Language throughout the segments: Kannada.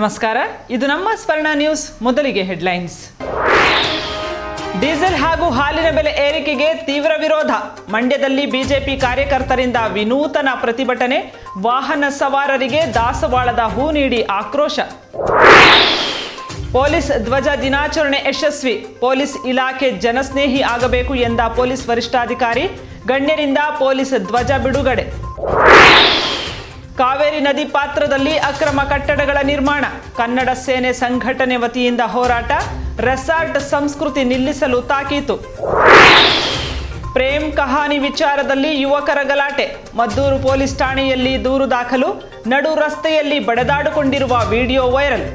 ನಮಸ್ಕಾರ. ಇದು ನಮ್ಮ ಸ್ವರ್ಣ ನ್ಯೂಸ್ ಮೊದಲಿಗೆ ಹೆಡ್ಲೈನ್ಸ್. ಡೀಸೆಲ್ ಹಾಗೂ ಹಾಲಿನ ಬೆಲೆ ಏರಿಕೆಗೆ ತೀವ್ರ ವಿರೋಧ. ಮಂಡ್ಯದಲ್ಲಿ ಬಿಜೆಪಿ ಕಾರ್ಯಕರ್ತರಿಂದ ವಿನೂತನ ಪ್ರತಿಭಟನೆ, ವಾಹನ ಸವಾರರಿಗೆ ದಾಸವಾಳದ ಹೂ ನೀಡಿ ಆಕ್ರೋಶ. ಪೊಲೀಸ್ ಧ್ವಜ ದಿನಾಚರಣೆ ಯಶಸ್ವಿ. ಪೊಲೀಸ್ ಇಲಾಖೆ ಜನಸ್ನೇಹಿ ಆಗಬೇಕು ಎಂದ ಪೊಲೀಸ್ ವರಿಷ್ಠಾಧಿಕಾರಿ, ಗಣ್ಯರಿಂದ ಪೊಲೀಸ್ ಧ್ವಜ ಬಿಡುಗಡೆ. ಕಾವೇರಿ ನದಿ ಪಾತ್ರದಲ್ಲಿ ಅಕ್ರಮ ಕಟ್ಟಡಗಳ ನಿರ್ಮಾಣ, ಕನ್ನಡ ಸೇನೆ ಸಂಘಟನೆ ವತಿಯಿಂದ ಹೋರಾಟ, ರೆಸಾರ್ಟ್ ಸಂಸ್ಕೃತಿ ನಿಲ್ಲಿಸಲು ತಾಕೀತು. ಪ್ರೇಮ್ ಕಹಾನಿ ವಿಚಾರದಲ್ಲಿ ಯುವಕರ ಗಲಾಟೆ, ಮದ್ದೂರು ಪೊಲೀಸ್ ಠಾಣೆಯಲ್ಲಿ ದೂರು ದಾಖಲು, ನಡು ರಸ್ತೆಯಲ್ಲಿ ಬಡದಾಡಿಕೊಂಡಿರುವ ವಿಡಿಯೋ ವೈರಲ್.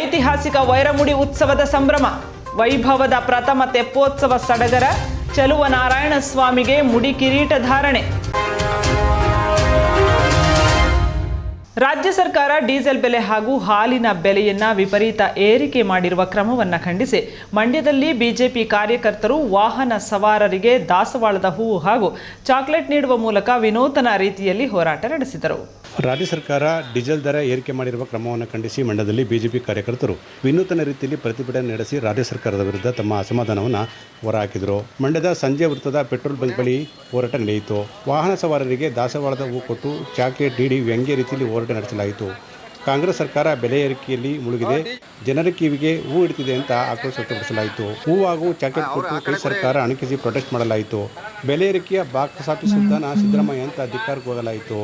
ಐತಿಹಾಸಿಕ ವೈರಮುಡಿ ಉತ್ಸವದ ಸಂಭ್ರಮ, ವೈಭವದ ಪ್ರಥಮ ತೆಪ್ಪೋತ್ಸವ ಸಡಗರ ಚಲುವ ನಾರಾಯಣ ಸ್ವಾಮಿಗೆ ಮುಡಿ ಕಿರೀಟ ಧಾರಣೆ. ರಾಜ್ಯ ಸರ್ಕಾರ ಡೀಸೆಲ್ ಬೆಲೆ ಹಾಗೂ ಹಾಲಿನ ಬೆಲೆಯನ್ನ ವಿಪರೀತ ಏರಿಕೆ ಮಾಡಿರುವ ಕ್ರಮವನ್ನು ಖಂಡಿಸಿ ಮಂಡ್ಯದಲ್ಲಿ ಬಿಜೆಪಿ ಕಾರ್ಯಕರ್ತರು ವಾಹನ ಸವಾರರಿಗೆ ದಾಸವಾಳದ ಹೂವು ಹಾಗೂ ಚಾಕ್ಲೇಟ್ ನೀಡುವ ಮೂಲಕ ವಿನೂತನ ರೀತಿಯಲ್ಲಿ ಹೋರಾಟ ನಡೆಸಿದರು. ರಾಜ್ಯ ಸರ್ಕಾರ ಡೀಸೆಲ್ ದರ ಏರಿಕೆ ಮಾಡಿರುವ ಕ್ರಮವನ್ನು ಖಂಡಿಸಿ ಮಂಡ್ಯದಲ್ಲಿ ಬಿಜೆಪಿ ಕಾರ್ಯಕರ್ತರು ವಿನೂತನ ರೀತಿಯಲ್ಲಿ ಪ್ರತಿಭಟನೆ ನಡೆಸಿ ರಾಜ್ಯ ಸರ್ಕಾರದ ವಿರುದ್ಧ ತಮ್ಮ ಅಸಮಾಧಾನವನ್ನು ಹೊರಹಾಕಿದರು. ಮಂಡ್ಯದ ಸಂಜೆ ವೃತ್ತದ ಪೆಟ್ರೋಲ್ ಬಂಕ್ ಬಳಿ ಹೋರಾಟ ನಡೆಯಿತು. ವಾಹನ ಸವಾರರಿಗೆ ದಾಸವಾಳದ ಹೂ ಕೊಟ್ಟು ಚಾಕ್ಲೇಟ್ ನೀಡಿ ವ್ಯಂಗ್ಯ ರೀತಿಯಲ್ಲಿ ಹೋರಾಟ ನಡೆಸಲಾಯಿತು. ಕಾಂಗ್ರೆಸ್ ಸರ್ಕಾರ ಬೆಲೆ ಏರಿಕೆಯಲ್ಲಿ ಮುಳುಗಿದೆ. ಜನರ ಕಿವಿಗೆ ಹೂ ಇಡ್ತಿದೆ ಅಂತ ಆಕ್ರೋಶ ವ್ಯಕ್ತಪಡಿಸಲಾಯಿತು. ಹೂ ಹಾಗೂ ಚಾಕೆಟ್ ಕೊಟ್ಟು ಕೈ ಸರ್ಕಾರ ಅಣಕಿಸಿ ಪ್ರೊಟೆಸ್ಟ್ ಮಾಡಲಾಯಿತು. ಬೆಲೆ ಏರಿಕೆಯ ಬಾಕ್ಸ್ ಆಫೀಸ್ ಸುಲ್ತಾನ ಸಿದ್ದರಾಮಯ್ಯ ಅಂತ ಧಿಕ್ಕಾರಕ್ಕೆ ಹೋಗಲಾಯಿತು.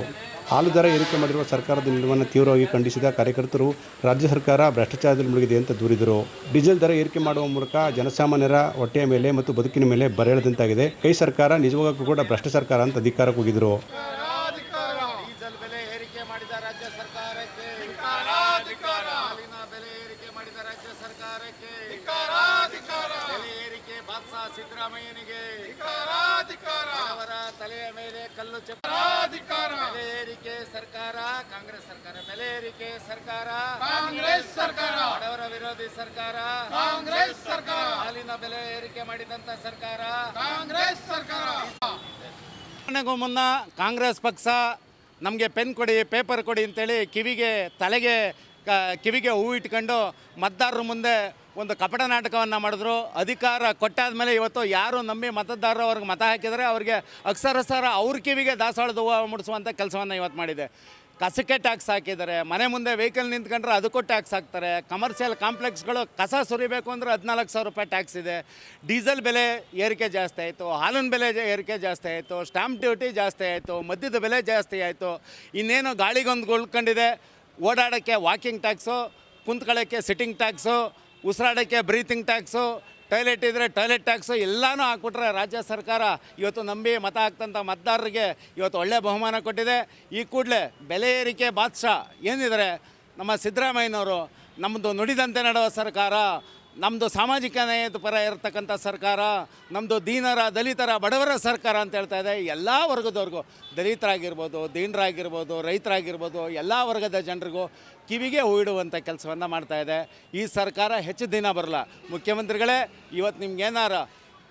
ಹಾಲು ದರ ಏರಿಕೆ ಮಾಡಿರುವ ಸರ್ಕಾರದ ನಿಲುವನ್ನು ತೀವ್ರವಾಗಿ ಖಂಡಿಸಿದ ಕಾರ್ಯಕರ್ತರು ರಾಜ್ಯ ಸರ್ಕಾರ ಭ್ರಷ್ಟಾಚಾರದಲ್ಲಿ ಮುಳುಗಿದೆ ಅಂತ ದೂರಿದರು. ಡೀಸೆಲ್ ದರ ಏರಿಕೆ ಮಾಡುವ ಮೂಲಕ ಜನಸಾಮಾನ್ಯರ ಹೊಟ್ಟೆಯ ಮೇಲೆ ಮತ್ತು ಬದುಕಿನ ಮೇಲೆ ಬರೆಳೆದಂತಾಗಿದೆ ಕೈ ಸರ್ಕಾರ ನಿಜವಾಗೂ ಕೂಡ ಭ್ರಷ್ಟ ಸರ್ಕಾರ ಅಂತ ಅಧಿಕಾರಕ್ಕೆ ಹೋಗಿದ್ರು ಮಾಡಿದ ರಾಜ್ಯ ಸರ್ಕಾರಕ್ಕೆ ಹಾಲಿನ ಬೆಲೆ ಏರಿಕೆ ಮಾಡಿದ ರಾಜ್ಯ ಸರ್ಕಾರಕ್ಕೆ ಬೆಲೆ ಏರಿಕೆ ಬಾತ್ಸ ಸಿದ್ದರಾಮಯ್ಯನಿಗೆ ಅವರ ತಲೆಯ ಮೇಲೆ ಕಲ್ಲು ಚೆಪ್ಪ ಬೆಲೆ ಏರಿಕೆ ಸರ್ಕಾರ ಕಾಂಗ್ರೆಸ್ ಸರ್ಕಾರ ಬೆಲೆ ಏರಿಕೆ ಸರ್ಕಾರ. ಕಾಂಗ್ರೆಸ್ ಸರ್ಕಾರ. ಬಡವರ ವಿರೋಧಿ ಸರ್ಕಾರ. ಕಾಂಗ್ರೆಸ್ ಸರ್ಕಾರ. ಹಾಲಿನ ಬೆಲೆ ಏರಿಕೆ ಮಾಡಿದಂತ ಸರ್ಕಾರ. ಕಾಂಗ್ರೆಸ್ ಸರ್ಕಾರ. ಮುನ್ನ ಕಾಂಗ್ರೆಸ್ ಪಕ್ಷ ನಮಗೆ ಪೆನ್ ಕೊಡಿ, ಪೇಪರ್ ಕೊಡಿ ಅಂತೇಳಿ ಕಿವಿಗೆ, ತಲೆಗೆ ಕಿವಿಗೆ ಹೂ ಇಟ್ಕೊಂಡು ಮತದಾರರ ಮುಂದೆ ಒಂದು ಕಪಟ ನಾಟಕವನ್ನು ಮಾಡಿದ್ರು. ಅಧಿಕಾರ ಕೊಟ್ಟಾದ ಮೇಲೆ ಇವತ್ತು ಯಾರು ನಂಬಿ ಮತದಾರರು ಅವ್ರಿಗೆ ಮತ ಹಾಕಿದರೆ ಅವ್ರಿಗೆ ಅಕ್ಷರಸರ ಅವ್ರ ಕಿವಿಗೆ ದಾಸವಾಳದ ಹೂವು ಮುಡಿಸುವಂಥ ಕೆಲಸವನ್ನು ಇವತ್ತು ಮಾಡಿದೆ. ಕಸಕ್ಕೆ ಟ್ಯಾಕ್ಸ್ ಹಾಕಿದ್ದಾರೆ. ಮನೆ ಮುಂದೆ ವೆಹಿಕಲ್ ನಿಂತ್ಕೊಂಡ್ರೆ ಅದಕ್ಕೂ ಟ್ಯಾಕ್ಸ್ ಹಾಕ್ತಾರೆ. ಕಮರ್ಷಿಯಲ್ ಕಾಂಪ್ಲೆಕ್ಸ್ಗಳು ಕಸ ಸುರಿಬೇಕು ಅಂದರೆ ಹದಿನಾಲ್ಕು ಸಾವಿರ ರೂಪಾಯಿ ಟ್ಯಾಕ್ಸ್ ಇದೆ. ಡೀಸೆಲ್ ಬೆಲೆ ಏರಿಕೆ ಜಾಸ್ತಿ ಆಯಿತು. ಹಾಲಿನ ಬೆಲೆ ಏರಿಕೆ ಜಾಸ್ತಿ ಆಯಿತು. ಸ್ಟಾಂಪ್ ಡ್ಯೂಟಿ ಜಾಸ್ತಿ ಆಯಿತು. ಮದ್ಯದ ಬೆಲೆ ಜಾಸ್ತಿ ಆಯಿತು. ಇನ್ನೇನು ಗಾಳಿಗೊಂದು ಉಳ್ಕೊಂಡಿದೆ ಓಡಾಡೋಕ್ಕೆ ವಾಕಿಂಗ್ ಟ್ಯಾಕ್ಸು ಕುಂತ್ಕೊಳ್ಳೋಕ್ಕೆ ಸಿಟ್ಟಿಂಗ್ ಟ್ಯಾಕ್ಸು ಉಸಿರಾಡೋಕ್ಕೆ ಬ್ರೀತಿಂಗ್ ಟ್ಯಾಕ್ಸು ಟಾಯ್ಲೆಟ್ ಇದ್ದರೆ ಟಾಯ್ಲೆಟ್ ಟ್ಯಾಕ್ಸು ಎಲ್ಲನೂ ಹಾಕ್ಬಿಟ್ರೆ ರಾಜ್ಯ ಸರ್ಕಾರ ಇವತ್ತು ನಂಬಿ ಮತ ಹಾಕ್ತಂಥ ಮತದಾರರಿಗೆ ಇವತ್ತು ಒಳ್ಳೆ ಬಹುಮಾನ ಕೊಟ್ಟಿದೆ. ಈ ಕೂಡಲೇ ಬೆಲೆ ಏರಿಕೆ ಬಾದ್ಶಾ ಏನಿದ್ದಾರೆ ನಮ್ಮ ಸಿದ್ದರಾಮಯ್ಯನವರು ನಮ್ಮದು ನುಡಿದಂತೆ ನಡೆಯುವ ಸರ್ಕಾರ ನಮ್ಮದು ಸಾಮಾಜಿಕ ನ್ಯಾಯದ ಪರ ಇರತಕ್ಕಂಥ ಸರ್ಕಾರ ನಮ್ಮದು ದೀನರ, ದಲಿತರ, ಬಡವರ ಸರ್ಕಾರ ಅಂತ ಹೇಳ್ತಾ ಇದೆ. ಎಲ್ಲ ವರ್ಗದವ್ರಿಗೂ ದಲಿತರಾಗಿರ್ಬೋದು, ದೀನರಾಗಿರ್ಬೋದು, ರೈತರಾಗಿರ್ಬೋದು, ಎಲ್ಲ ವರ್ಗದ ಜನರಿಗೂ ಕಿವಿಗೆ ಹೂಯಿಡುವಂಥ ಕೆಲಸವನ್ನು ಇದೆ. ಈ ಸರ್ಕಾರ ಹೆಚ್ಚು ದಿನ ಬರಲ್ಲ. ಮುಖ್ಯಮಂತ್ರಿಗಳೇ, ಇವತ್ತು ನಿಮ್ಗೇನಾರ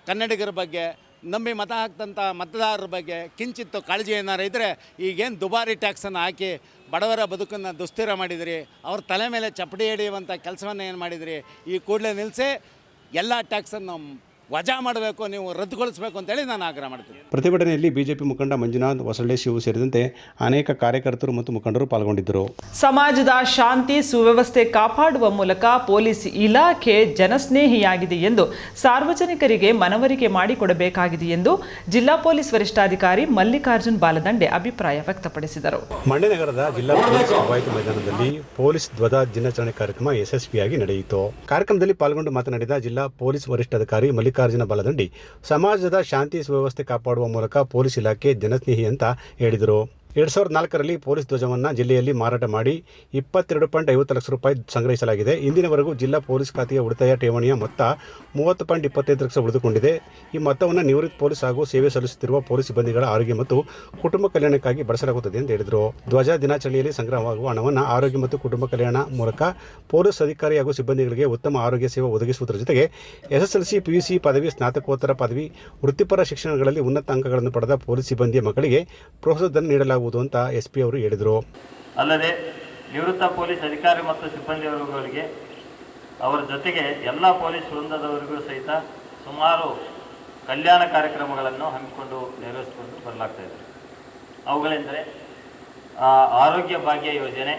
ಕನ್ನಡಿಗರ ಬಗ್ಗೆ ನಂಬಿ ಮತ ಹಾಕ್ತಂಥ ಮತದಾರರ ಬಗ್ಗೆ ಕಿಂಚಿತ್ತು ಕಾಳಜಿ ಏನಾರು ಇದ್ದರೆ ಈಗೇನು ದುಬಾರಿ ಟ್ಯಾಕ್ಸನ್ನು ಹಾಕಿ ಬಡವರ ಬದುಕನ್ನು ದುಸ್ಥಿರ ಮಾಡಿದಿರಿ, ಅವ್ರ ತಲೆ ಮೇಲೆ ಚಪ್ಪಡಿ ಹಿಡಿಯುವಂಥ ಕೆಲಸವನ್ನು ಏನು ಮಾಡಿದಿರಿ, ಈ ಕೂಡಲೇ ನಿಲ್ಲಿಸಿ ಎಲ್ಲ ಟ್ಯಾಕ್ಸನ್ನು ವಜಾ ಮಾಡಬೇಕು ನೀವು ರದ್ದುಗೊಳಿಸಬೇಕು ಅಂತೇಳಿ ನಾನು ಆಗ್ರಹ ಮಾಡ್ತೀನಿ. ಪ್ರತಿಭಟನೆಯಲ್ಲಿ ಬಿಜೆಪಿ ಮುಖಂಡ ಮಂಜುನಾಥ್ ಹೊಸಳ್ಳಿ ಶಿವು ಸೇರಿದಂತೆ ಅನೇಕ ಕಾರ್ಯಕರ್ತರು ಮತ್ತು ಮುಖಂಡರು ಪಾಲ್ಗೊಂಡಿದ್ದರು. ಸಮಾಜದ ಶಾಂತಿ ಸುವ್ಯವಸ್ಥೆ ಕಾಪಾಡುವ ಮೂಲಕ ಪೊಲೀಸ್ ಇಲಾಖೆ ಜನಸ್ನೇಹಿಯಾಗಿದೆ ಎಂದು ಸಾರ್ವಜನಿಕರಿಗೆ ಮನವರಿಕೆ ಮಾಡಿಕೊಡಬೇಕಾಗಿದೆ ಎಂದು ಜಿಲ್ಲಾ ಪೊಲೀಸ್ ವರಿಷ್ಠಾಧಿಕಾರಿ ಮಲ್ಲಿಕಾರ್ಜುನ್ ಬಾಲದಂಡೆ ಅಭಿಪ್ರಾಯ ವ್ಯಕ್ತಪಡಿಸಿದರು. ಮಂಡ್ಯನಗರದ ಜಿಲ್ಲಾ ಪೊಲೀಸ್ ಕವಾಯತು ಮೈದಾನದಲ್ಲಿ ಪೊಲೀಸ್ ಧ್ವಜ ದಿನಾಚರಣೆ ಕಾರ್ಯಕ್ರಮ ಯಶಸ್ವಿಯಾಗಿ ನಡೆಯಿತು. ಕಾರ್ಯಕ್ರಮದಲ್ಲಿ ಪಾಲ್ಗೊಂಡು ಮಾತನಾಡಿದ ಜಿಲ್ಲಾ ಪೊಲೀಸ್ ವರಿಷ್ಠಾಧಿಕಾರಿ ಮಲ್ಲಿಕಾರ್ಜುನ ಬಾಲದಂಡಿ ಸಮಾಜದ ಶಾಂತಿ ಸುವ್ಯವಸ್ಥೆ ಕಾಪಾಡುವ ಮೂಲಕ ಪೊಲೀಸ್ ಇಲಾಖೆ ಜನಸ್ನೇಹಿ ಅಂತ ಹೇಳಿದರು. ಎರಡ್ ಸಾವಿರದ ನಾಲ್ಕರಲ್ಲಿ ಪೊಲೀಸ್ ಧ್ವಜವನ್ನು ಜಿಲ್ಲೆಯಲ್ಲಿ ಮಾರಾಟ ಮಾಡಿ ಇಪ್ಪತ್ತೆರಡು ಪಾಯಿಂಟ್ ಐವತ್ತು ಲಕ್ಷ ರೂಪಾಯಿ ಸಂಗ್ರಹಿಸಲಾಗಿದೆ. ಇಂದಿನವರೆಗೂ ಜಿಲ್ಲಾ ಪೊಲೀಸ್ ಖಾತೆಯ ಉಳಿತಾಯ ಠೇವಣಿಯ ಮೊತ್ತ ಮೂವತ್ತು ಪಾಯಿಂಟ್ ಇಪ್ಪತ್ತೈದು ಲಕ್ಷ ಉಳಿದುಕೊಂಡಿದೆ. ಈ ಮೊತ್ತವನ್ನು ನಿವೃತ್ತ ಪೊಲೀಸ್ ಹಾಗೂ ಸೇವೆ ಸಲ್ಲಿಸುತ್ತಿರುವ ಪೊಲೀಸ್ ಸಿಬ್ಬಂದಿಗಳ ಆರೋಗ್ಯ ಮತ್ತು ಕುಟುಂಬ ಕಲ್ಯಾಣಕ್ಕಾಗಿ ಬಳಸಲಾಗುತ್ತದೆ ಎಂದು ಹೇಳಿದರು. ಧ್ವಜ ದಿನಾಚರಣೆಯಲ್ಲಿ ಸಂಗ್ರಹವಾಗುವ ಹಣವನ್ನು ಆರೋಗ್ಯ ಮತ್ತು ಕುಟುಂಬ ಕಲ್ಯಾಣ ಮೂಲಕ ಪೊಲೀಸ್ ಅಧಿಕಾರಿ ಹಾಗೂ ಸಿಬ್ಬಂದಿಗಳಿಗೆ ಉತ್ತಮ ಆರೋಗ್ಯ ಸೇವೆ ಒದಗಿಸುವುದರ ಜೊತೆಗೆ ಎಸ್ಎಸ್ಎಲ್ಸಿ, ಪಿಯುಸಿ ಪದವಿ, ಸ್ನಾತಕೋತ್ತರ ಪದವಿ, ವೃತ್ತಿಪರ ಶಿಕ್ಷಣಗಳಲ್ಲಿ ಉನ್ನತ ಅಂಕಗಳನ್ನು ಪಡೆದ ಪೊಲೀಸ್ ಸಿಬ್ಬಂದಿಯ ಮಕ್ಕಳಿಗೆ ಪ್ರೋತ್ಸಾಹಧನ ನೀಡಲಾಗುವುದು ಅಂತ ಎಸ್ಪಿ ಅವರು ಹೇಳಿದರು. ಅಲ್ಲದೆ ನಿವೃತ್ತ ಪೊಲೀಸ್ ಅಧಿಕಾರಿ ಮತ್ತು ಸಿಬ್ಬಂದಿ ವರ್ಗಗಳಿಗೆ ಅವರ ಜೊತೆಗೆ ಎಲ್ಲ ಪೊಲೀಸ್ ವೃಂದದವರಿಗೂ ಸಹಿತ ಸುಮಾರು ಕಲ್ಯಾಣ ಕಾರ್ಯಕ್ರಮಗಳನ್ನು ಹಮ್ಮಿಕೊಂಡು ನೆರವೇರಿಸಿಕೊಂಡು ಬರಲಾಗ್ತಾ ಇದೆ. ಅವುಗಳೆಂದರೆ ಆರೋಗ್ಯ ಭಾಗ್ಯ ಯೋಜನೆ,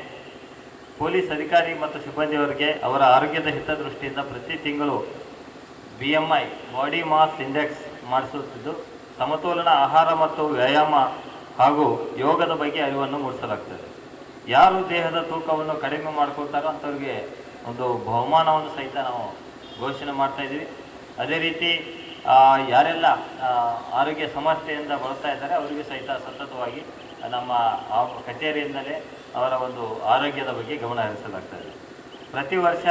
ಪೊಲೀಸ್ ಅಧಿಕಾರಿ ಮತ್ತು ಸಿಬ್ಬಂದಿಯವರಿಗೆ ಅವರ ಆರೋಗ್ಯದ ಹಿತದೃಷ್ಟಿಯಿಂದ ಪ್ರತಿ ತಿಂಗಳು B M I body mass index ಮಾಡಿಸುತ್ತಿದ್ದು, ಸಮತೋಲನ ಆಹಾರ ಮತ್ತು ವ್ಯಾಯಾಮ ಹಾಗೂ ಯೋಗದ ಬಗ್ಗೆ ಅರಿವನ್ನು ಮೂಡಿಸಲಾಗ್ತದೆ. ಯಾರು ದೇಹದ ತೂಕವನ್ನು ಕಡಿಮೆ ಮಾಡ್ಕೊಳ್ತಾರೋ ಅಂಥವ್ರಿಗೆ ಒಂದು ಬಹುಮಾನವನ್ನು ಸಹಿತ ನಾವು ಘೋಷಣೆ ಮಾಡ್ತಾ ಇದ್ದೀವಿ. ಅದೇ ರೀತಿ ಯಾರೆಲ್ಲ ಆರೋಗ್ಯ ಸಮಸ್ಯೆಯಿಂದ ಬಳಸ್ತಾ ಇದ್ದಾರೆ, ಅವರಿಗೆ ಸಹಿತ ಸತತವಾಗಿ ನಮ್ಮ ಕಚೇರಿಯಿಂದಲೇ ಅವರ ಒಂದು ಆರೋಗ್ಯದ ಬಗ್ಗೆ ಗಮನ ಹರಿಸಲಾಗ್ತದೆ ಪ್ರತಿ ವರ್ಷ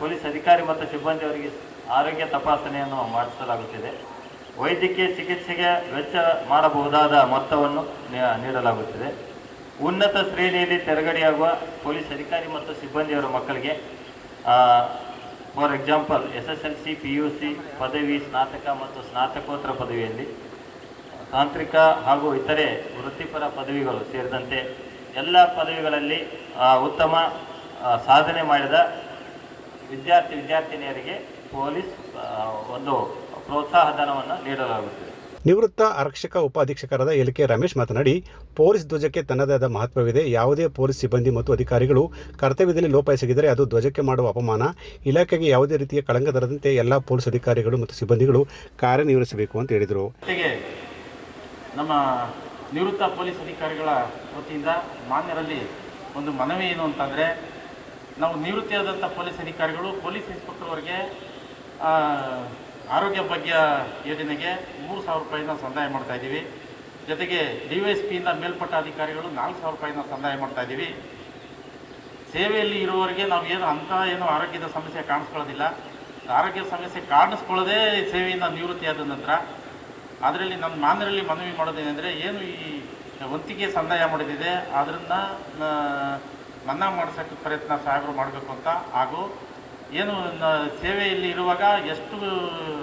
ಪೊಲೀಸ್ ಅಧಿಕಾರಿ ಮತ್ತು ಸಿಬ್ಬಂದಿಯವರಿಗೆ ಆರೋಗ್ಯ ತಪಾಸಣೆಯನ್ನು ಮಾಡಿಸಲಾಗುತ್ತಿದೆ. ವೈದ್ಯಕೀಯ ಚಿಕಿತ್ಸೆಗೆ ವೆಚ್ಚ ಮಾಡಬಹುದಾದ ಮೊತ್ತವನ್ನು ನೀಡಲಾಗುತ್ತಿದೆ. ಉನ್ನತ ಶ್ರೇಣಿಯಲ್ಲಿ ತೆರಗಡೆಯಾಗುವ ಪೊಲೀಸ್ ಅಧಿಕಾರಿ ಮತ್ತು ಸಿಬ್ಬಂದಿಯವರ ಮಕ್ಕಳಿಗೆ for example, S S L C, P U C ಪದವಿ, ಸ್ನಾತಕ ಮತ್ತು ಸ್ನಾತಕೋತ್ತರ ಪದವಿಯಲ್ಲಿ, ತಾಂತ್ರಿಕ ಹಾಗೂ ಇತರೆ ವೃತ್ತಿಪರ ಪದವಿಗಳು ಸೇರಿದಂತೆ ಎಲ್ಲ ಪದವಿಗಳಲ್ಲಿ ಉತ್ತಮ ಸಾಧನೆ ಮಾಡಿದ ವಿದ್ಯಾರ್ಥಿ, ವಿದ್ಯಾರ್ಥಿನಿಯರಿಗೆ ಪೊಲೀಸ್ ಒಂದು ಪ್ರೋತ್ಸಾಹ ಧನವನ್ನು ನೀಡಲಾಗುತ್ತದೆ. ನಿವೃತ್ತ ಆರಕ್ಷಕ ಉಪಾಧೀಕ್ಷಕರಾದ ಎಲ್ ಕೆ ರಮೇಶ್ ಮಾತನಾಡಿ ಪೊಲೀಸ್ ಧ್ವಜಕ್ಕೆ ತನ್ನದೇ ಆದ ಮಹತ್ವವಿದೆ. ಯಾವುದೇ ಪೊಲೀಸ್ ಸಿಬ್ಬಂದಿ ಮತ್ತು ಅಧಿಕಾರಿಗಳು ಕರ್ತವ್ಯದಲ್ಲಿ ಲೋಪ ಎಸಗಿದರೆ ಅದು ಧ್ವಜಕ್ಕೆ ಮಾಡುವ ಅಪಮಾನ. ಇಲಾಖೆಗೆ ಯಾವುದೇ ರೀತಿಯ ಕಳಂಕ ತರದಂತೆ ಎಲ್ಲ ಪೊಲೀಸ್ ಅಧಿಕಾರಿಗಳು ಮತ್ತು ಸಿಬ್ಬಂದಿಗಳು ಕಾರ್ಯನಿರ್ವಹಿಸಬೇಕು ಅಂತ ಹೇಳಿದರು. ನಮ್ಮ ನಿವೃತ್ತ ಪೊಲೀಸ್ ಅಧಿಕಾರಿಗಳ ವತಿಯಿಂದ ಮಾನ್ಯರಲ್ಲಿ ಒಂದು ಮನವಿ ಏನು ಅಂತಂದರೆ ನಾವು ನಿವೃತ್ತಿಯಾದಂಥ ಪೊಲೀಸ್ ಅಧಿಕಾರಿಗಳು ಪೊಲೀಸ್ ಇನ್ಸ್ಪೆಕ್ಟರ್ವರೆಗೆ ಆರೋಗ್ಯ ಭಾಗ್ಯ ಯೋಜನೆಗೆ ಮೂರು ಸಾವಿರ ರೂಪಾಯಿನ ಸಂದಾಯ ಮಾಡ್ತಾ ಇದ್ದೀವಿ. ಜೊತೆಗೆ ಡಿ ವೈ ಎಸ್ ಮೇಲ್ಪಟ್ಟ ಅಧಿಕಾರಿಗಳು ನಾಲ್ಕು ಸಾವಿರ ರೂಪಾಯಿನ ಸಂದಾಯ ಮಾಡ್ತಾ ಇದ್ದೀವಿ. ಸೇವೆಯಲ್ಲಿ ಇರುವವರಿಗೆ ನಾವು ಏನು ಅಂಥ ಏನು ಆರೋಗ್ಯದ ಸಮಸ್ಯೆ ಕಾಣಿಸ್ಕೊಳ್ಳೋದಿಲ್ಲ. ಆರೋಗ್ಯ ಸಮಸ್ಯೆ ಕಾಣಿಸ್ಕೊಳ್ಳೋದೇ ಸೇವೆಯಿಂದ ನಿವೃತ್ತಿಯಾದ ನಂತರ. ಅದರಲ್ಲಿ ನಮ್ಮ ಮಾನ್ಯರಲ್ಲಿ ಮನವಿ ಮಾಡೋದೇನೆಂದರೆ ಏನು ಈ ವಂತಿಗೆ ಸಂದಾಯ ಮಾಡಿದಿದೆ ಅದರಿಂದ ಮನ್ನಾ ಮಾಡಿಸೋಕ್ಕೆ ಪ್ರಯತ್ನ ಸಾಹೇಬರು ಮಾಡಬೇಕು ಅಂತ. ಹಾಗೂ ಏನು ಸೇವೆಯಲ್ಲಿ ಇರುವಾಗ ಎಷ್ಟು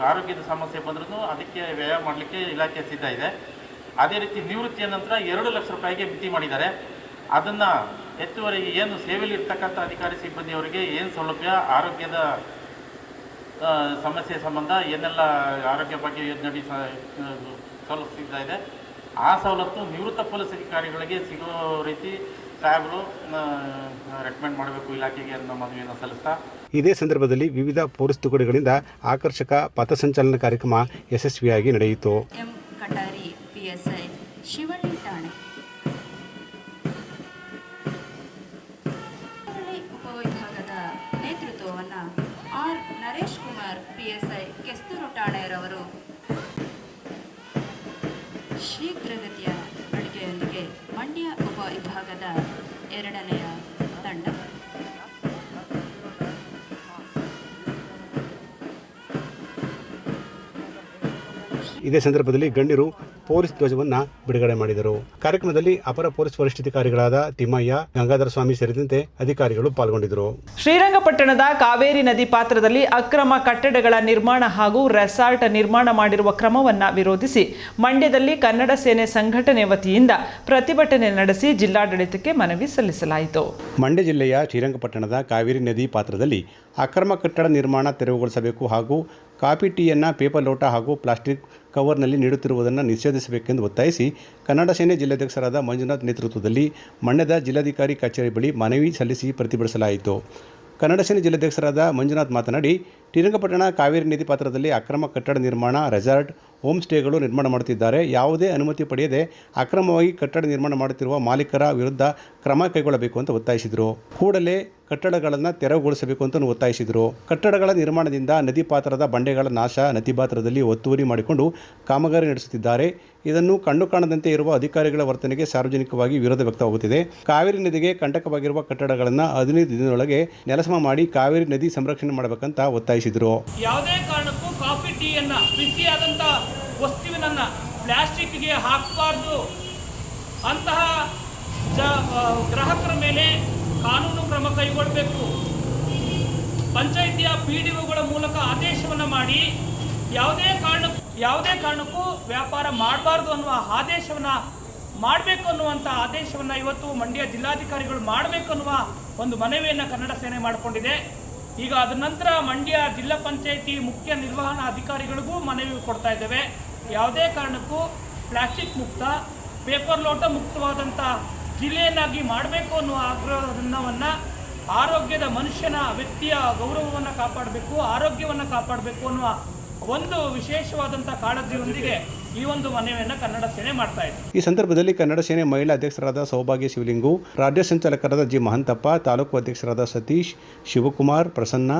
ಆರೋಗ್ಯದ ಸಮಸ್ಯೆ ಬಂದ್ರೂ ಅದಕ್ಕೆ ವ್ಯಯ ಮಾಡಲಿಕ್ಕೆ ಇಲಾಖೆ ಸಿದ್ಧ ಇದೆ. ಅದೇ ರೀತಿ ನಿವೃತ್ತಿಯ ನಂತರ ಎರಡು ಲಕ್ಷ ರೂಪಾಯಿಗೆ ಮಿತಿ ಮಾಡಿದ್ದಾರೆ. ಅದನ್ನು ಹೆಚ್ಚುವರಿ ಏನು ಸೇವೆಯಲ್ಲಿ ಇರ್ತಕ್ಕಂಥ ಅಧಿಕಾರಿ ಸಿಬ್ಬಂದಿಯವರಿಗೆ ಏನು ಸೌಲಭ್ಯ, ಆರೋಗ್ಯದ ಸಮಸ್ಯೆ ಸಂಬಂಧ ಏನೆಲ್ಲ ಆರೋಗ್ಯ ಬಗ್ಗೆ ಯೋಜನೆ ಸೌಲಭ್ಯ ಸಿಗ್ತಾ ಇದೆ. ಆ ಸವಲತ್ತು ನಿವೃತ್ತ ಪೊಲೀಸ್ ಅಧಿಕಾರಿಗಳಿಗೆ ಸಿಗೋ ರೀತಿ ಸಾಹೇಬರು ರೆಕಮೆಂಡ್ ಮಾಡಬೇಕು ಇಲಾಖೆಗೆ ಅನ್ನೋ ಮನವಿಯನ್ನು ಸಲ್ಲಿಸ್ತಾ. ಇದೇ ಸಂದರ್ಭದಲ್ಲಿ ವಿವಿಧ ಪೊಲೀಸ್ ತುಕಡಿಗಳಿಂದ ಆಕರ್ಷಕ ಪಥಸಂಚಲನ ಕಾರ್ಯಕ್ರಮ ಯಶಸ್ವಿಯಾಗಿ ನಡೆಯಿತು. ಎಂ ಕಟಾರಿ ಪಿಎಸ್ಐ ಶಿವಳ್ಳಿ ಠಾಣೆ. ಶಿವಳ್ಳಿ ಉಪವಿಭಾಗದ ನೇತೃತ್ವವನ್ನು ಆರ್ ನರೇಶ್ ಕುಮಾರ್ ಪಿಎಸ್ಐ ಕೆಸ್ತೂರು ಠಾಣೆಯರವರು ಇದೇ ಸಂದರ್ಭದಲ್ಲಿ ಗಣ್ಯರು ಪೊಲೀಸ್ ಧ್ವಜವನ್ನು ಬಿಡುಗಡೆ ಮಾಡಿದರು. ಕಾರ್ಯಕ್ರಮದಲ್ಲಿ ಅಪರ ಪೊಲೀಸ್ ವರಿಷ್ಠಾಧಿಕಾರಿಗಳಾದ ತಿಮ್ಮಯ್ಯ ಗಂಗಾಧರ ಸ್ವಾಮಿ ಸೇರಿದಂತೆ ಅಧಿಕಾರಿಗಳು ಪಾಲ್ಗೊಂಡಿದ್ದರು. ಶ್ರೀರಂಗಪಟ್ಟಣದ ಕಾವೇರಿ ನದಿ ಪಾತ್ರದಲ್ಲಿ ಅಕ್ರಮ ಕಟ್ಟಡಗಳ ನಿರ್ಮಾಣ ಹಾಗೂ ರೆಸಾರ್ಟ್ ನಿರ್ಮಾಣ ಮಾಡಿರುವ ಕ್ರಮವನ್ನು ವಿರೋಧಿಸಿ ಮಂಡ್ಯದಲ್ಲಿ ಕನ್ನಡ ಸೇನೆ ಸಂಘಟನೆ ವತಿಯಿಂದ ಪ್ರತಿಭಟನೆ ನಡೆಸಿ ಜಿಲ್ಲಾಡಳಿತಕ್ಕೆ ಮನವಿ ಸಲ್ಲಿಸಲಾಯಿತು. ಮಂಡ್ಯ ಜಿಲ್ಲೆಯ ಶ್ರೀರಂಗಪಟ್ಟಣದ ಕಾವೇರಿ ನದಿ ಪಾತ್ರದಲ್ಲಿ ಅಕ್ರಮ ಕಟ್ಟಡ ನಿರ್ಮಾಣ ತೆರವುಗೊಳಿಸಬೇಕು ಹಾಗೂ ಕಾಫಿ ಟೀಯನ್ನು ಪೇಪರ್ ಲೋಟ ಹಾಗೂ ಪ್ಲಾಸ್ಟಿಕ್ ಕವರ್ನಲ್ಲಿ ನೀಡುತ್ತಿರುವುದನ್ನು ನಿಷೇಧಿಸಬೇಕೆಂದು ಒತ್ತಾಯಿಸಿ ಕನ್ನಡ ಸೇನೆ ಜಿಲ್ಲಾಧ್ಯಕ್ಷರಾದ ಮಂಜುನಾಥ್ ನೇತೃತ್ವದಲ್ಲಿ ಮಂಡ್ಯದ ಜಿಲ್ಲಾಧಿಕಾರಿ ಕಚೇರಿ ಬಳಿ ಮನವಿ ಸಲ್ಲಿಸಿ ಪ್ರತಿಭಟಿಸಲಾಯಿತು. ಕನ್ನಡ ಸೇನೆ ಜಿಲ್ಲಾಧ್ಯಕ್ಷರಾದ ಮಂಜುನಾಥ್ ಮಾತನಾಡಿ ಶ್ರೀರಂಗಪಟ್ಟಣ ಕಾವೇರಿ ನದಿ ಪಾತ್ರದಲ್ಲಿ ಅಕ್ರಮ ಕಟ್ಟಡ ನಿರ್ಮಾಣ, ರೆಸಾರ್ಟ್, ಹೋಮ್ ಸ್ಟೇಗಳು ನಿರ್ಮಾಣ ಮಾಡುತ್ತಿದ್ದಾರೆ. ಯಾವುದೇ ಅನುಮತಿ ಪಡೆಯದೆ ಅಕ್ರಮವಾಗಿ ಕಟ್ಟಡ ನಿರ್ಮಾಣ ಮಾಡುತ್ತಿರುವ ಮಾಲೀಕರ ವಿರುದ್ಧ ಕ್ರಮ ಕೈಗೊಳ್ಳಬೇಕು ಅಂತ ಒತ್ತಾಯಿಸಿದರು. ಕೂಡಲೇ ಕಟ್ಟಡಗಳನ್ನು ತೆರವುಗೊಳಿಸಬೇಕು ಅಂತ ಒತ್ತಾಯಿಸಿದರು. ಕಟ್ಟಡಗಳ ನಿರ್ಮಾಣದಿಂದ ನದಿ ಪಾತ್ರದ ಬಂಡೆಗಳ ನಾಶ, ನದಿ ಪಾತ್ರದಲ್ಲಿ ಒತ್ತುವರಿ ಮಾಡಿಕೊಂಡು ಕಾಮಗಾರಿ ನಡೆಸುತ್ತಿದ್ದಾರೆ. ಇದನ್ನು ಕಣ್ಣು ಕಾಣದಂತೆ ಇರುವ ಅಧಿಕಾರಿಗಳ ವರ್ತನೆಗೆ ಸಾರ್ವಜನಿಕವಾಗಿ ವಿರೋಧ ವ್ಯಕ್ತವಾಗುತ್ತಿದೆ. ಕಾವೇರಿ ನದಿಗೆ ಕಂಟಕವಾಗಿರುವ ಕಟ್ಟಡಗಳನ್ನು ಹದಿನೈದು ದಿನದೊಳಗೆ ನೆಲಸಮ ಮಾಡಿ ಕಾವೇರಿ ನದಿ ಸಂರಕ್ಷಣೆ ಮಾಡಬೇಕಂತ ಒತ್ತಾಯಿಸಿದರು. ಯಾವುದೇ ಕಾರಣಕ್ಕೂ ಕಾಫಿ ಟೀಯನ್ನು ಬಿಸಿಯಾದಂಥ ವಸ್ತುವಿನನ್ನು ಪ್ಲಾಸ್ಟಿಕ್ಗೆ ಹಾಕಬಾರ್ದು. ಅಂತಹ ಗ್ರಾಹಕರ ಮೇಲೆ ಕಾನೂನು ಕ್ರಮ ಕೈಗೊಳ್ಳಬೇಕು. ಪಂಚಾಯಿತಿಯ ಪಿ ಡಿ ಒಗಳ ಮೂಲಕ ಆದೇಶವನ್ನು ಮಾಡಿ, ಯಾವುದೇ ಕಾರಣ ಯಾವುದೇ ಕಾರಣಕ್ಕೂ ವ್ಯಾಪಾರ ಮಾಡಬಾರ್ದು ಅನ್ನುವ ಆದೇಶವನ್ನು ಮಾಡಬೇಕು ಅನ್ನುವಂಥ ಆದೇಶವನ್ನು ಇವತ್ತು ಮಂಡ್ಯ ಜಿಲ್ಲಾಧಿಕಾರಿಗಳು ಮಾಡಬೇಕು ಅನ್ನುವ ಒಂದು ಮನವಿಯನ್ನು ಕನ್ನಡ ಸೇನೆ ಮಾಡಿಕೊಂಡಿದೆ. ಈಗ ಅದ ನಂತರ ಮಂಡ್ಯ ಜಿಲ್ಲಾ ಪಂಚಾಯಿತಿ ಮುಖ್ಯ ನಿರ್ವಹಣಾ ಅಧಿಕಾರಿಗಳಿಗೂ ಮನವಿ ಕೊಡ್ತಾ ಇದ್ದೇವೆ. ಯಾವುದೇ ಕಾರಣಕ್ಕೂ ಪ್ಲಾಸ್ಟಿಕ್ ಮುಕ್ತ, ಪೇಪರ್ ಲೋಟ ಮುಕ್ತವಾದಂಥ ಜಿಲ್ಲೆಯನ್ನಾಗಿ ಮಾಡಬೇಕು ಅನ್ನುವ ಆಗ್ರಹವನ್ನು ಆರೋಗ್ಯದ ಮನುಷ್ಯನ ವ್ಯಕ್ತಿಯ ಗೌರವವನ್ನು ಕಾಪಾಡಬೇಕು, ಆರೋಗ್ಯವನ್ನು ಕಾಪಾಡಬೇಕು ಅನ್ನುವ ಒಂದು ವಿಶೇಷವಾದಂಥ ಕಾಳಜಿಯೊಂದಿಗೆ ಈ ಒಂದು ಮನವಿಯನ್ನು ಕನ್ನಡ ಸೇನೆ ಮಾಡ್ತಾ ಇದೆ. ಈ ಸಂದರ್ಭದಲ್ಲಿ ಕನ್ನಡ ಸೇನೆ ಮಹಿಳಾ ಅಧ್ಯಕ್ಷರಾದ ಸೌಭಾಗ್ಯ ಶಿವಲಿಂಗು, ರಾಜ್ಯ ಸಂಚಾಲಕರಾದ ಜಿ ಮಹಂತಪ್ಪ, ತಾಲೂಕು ಅಧ್ಯಕ್ಷರಾದ ಸತೀಶ್, ಶಿವಕುಮಾರ್, ಪ್ರಸನ್ನ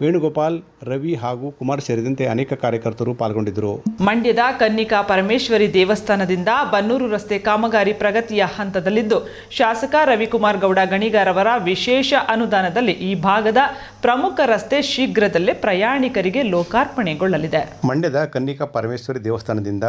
ವೇಣುಗೋಪಾಲ್ ರವಿ ಹಾಗೂ ಕುಮಾರ್ ಸೇರಿದಂತೆ ಅನೇಕ ಕಾರ್ಯಕರ್ತರು ಪಾಲ್ಗೊಂಡಿದ್ದರು. ಮಂಡ್ಯದ ಕನ್ನಿಕಾ ಪರಮೇಶ್ವರಿ ದೇವಸ್ಥಾನದಿಂದ ಬನ್ನೂರು ರಸ್ತೆ ಕಾಮಗಾರಿ ಪ್ರಗತಿಯ ಹಂತದಲ್ಲಿದ್ದು ಶಾಸಕ ರವಿಕುಮಾರ್ ಗೌಡ ಗಣಿಗಾರವರ ವಿಶೇಷ ಅನುದಾನದಲ್ಲಿ ಈ ಭಾಗದ ಪ್ರಮುಖ ರಸ್ತೆ ಶೀಘ್ರದಲ್ಲೇ ಪ್ರಯಾಣಿಕರಿಗೆ ಲೋಕಾರ್ಪಣೆಗೊಳ್ಳಲಿದೆ. ಮಂಡ್ಯದ ಕನ್ನಿಕಾ ಪರಮೇಶ್ವರಿ ದೇವಸ್ಥಾನದಿಂದ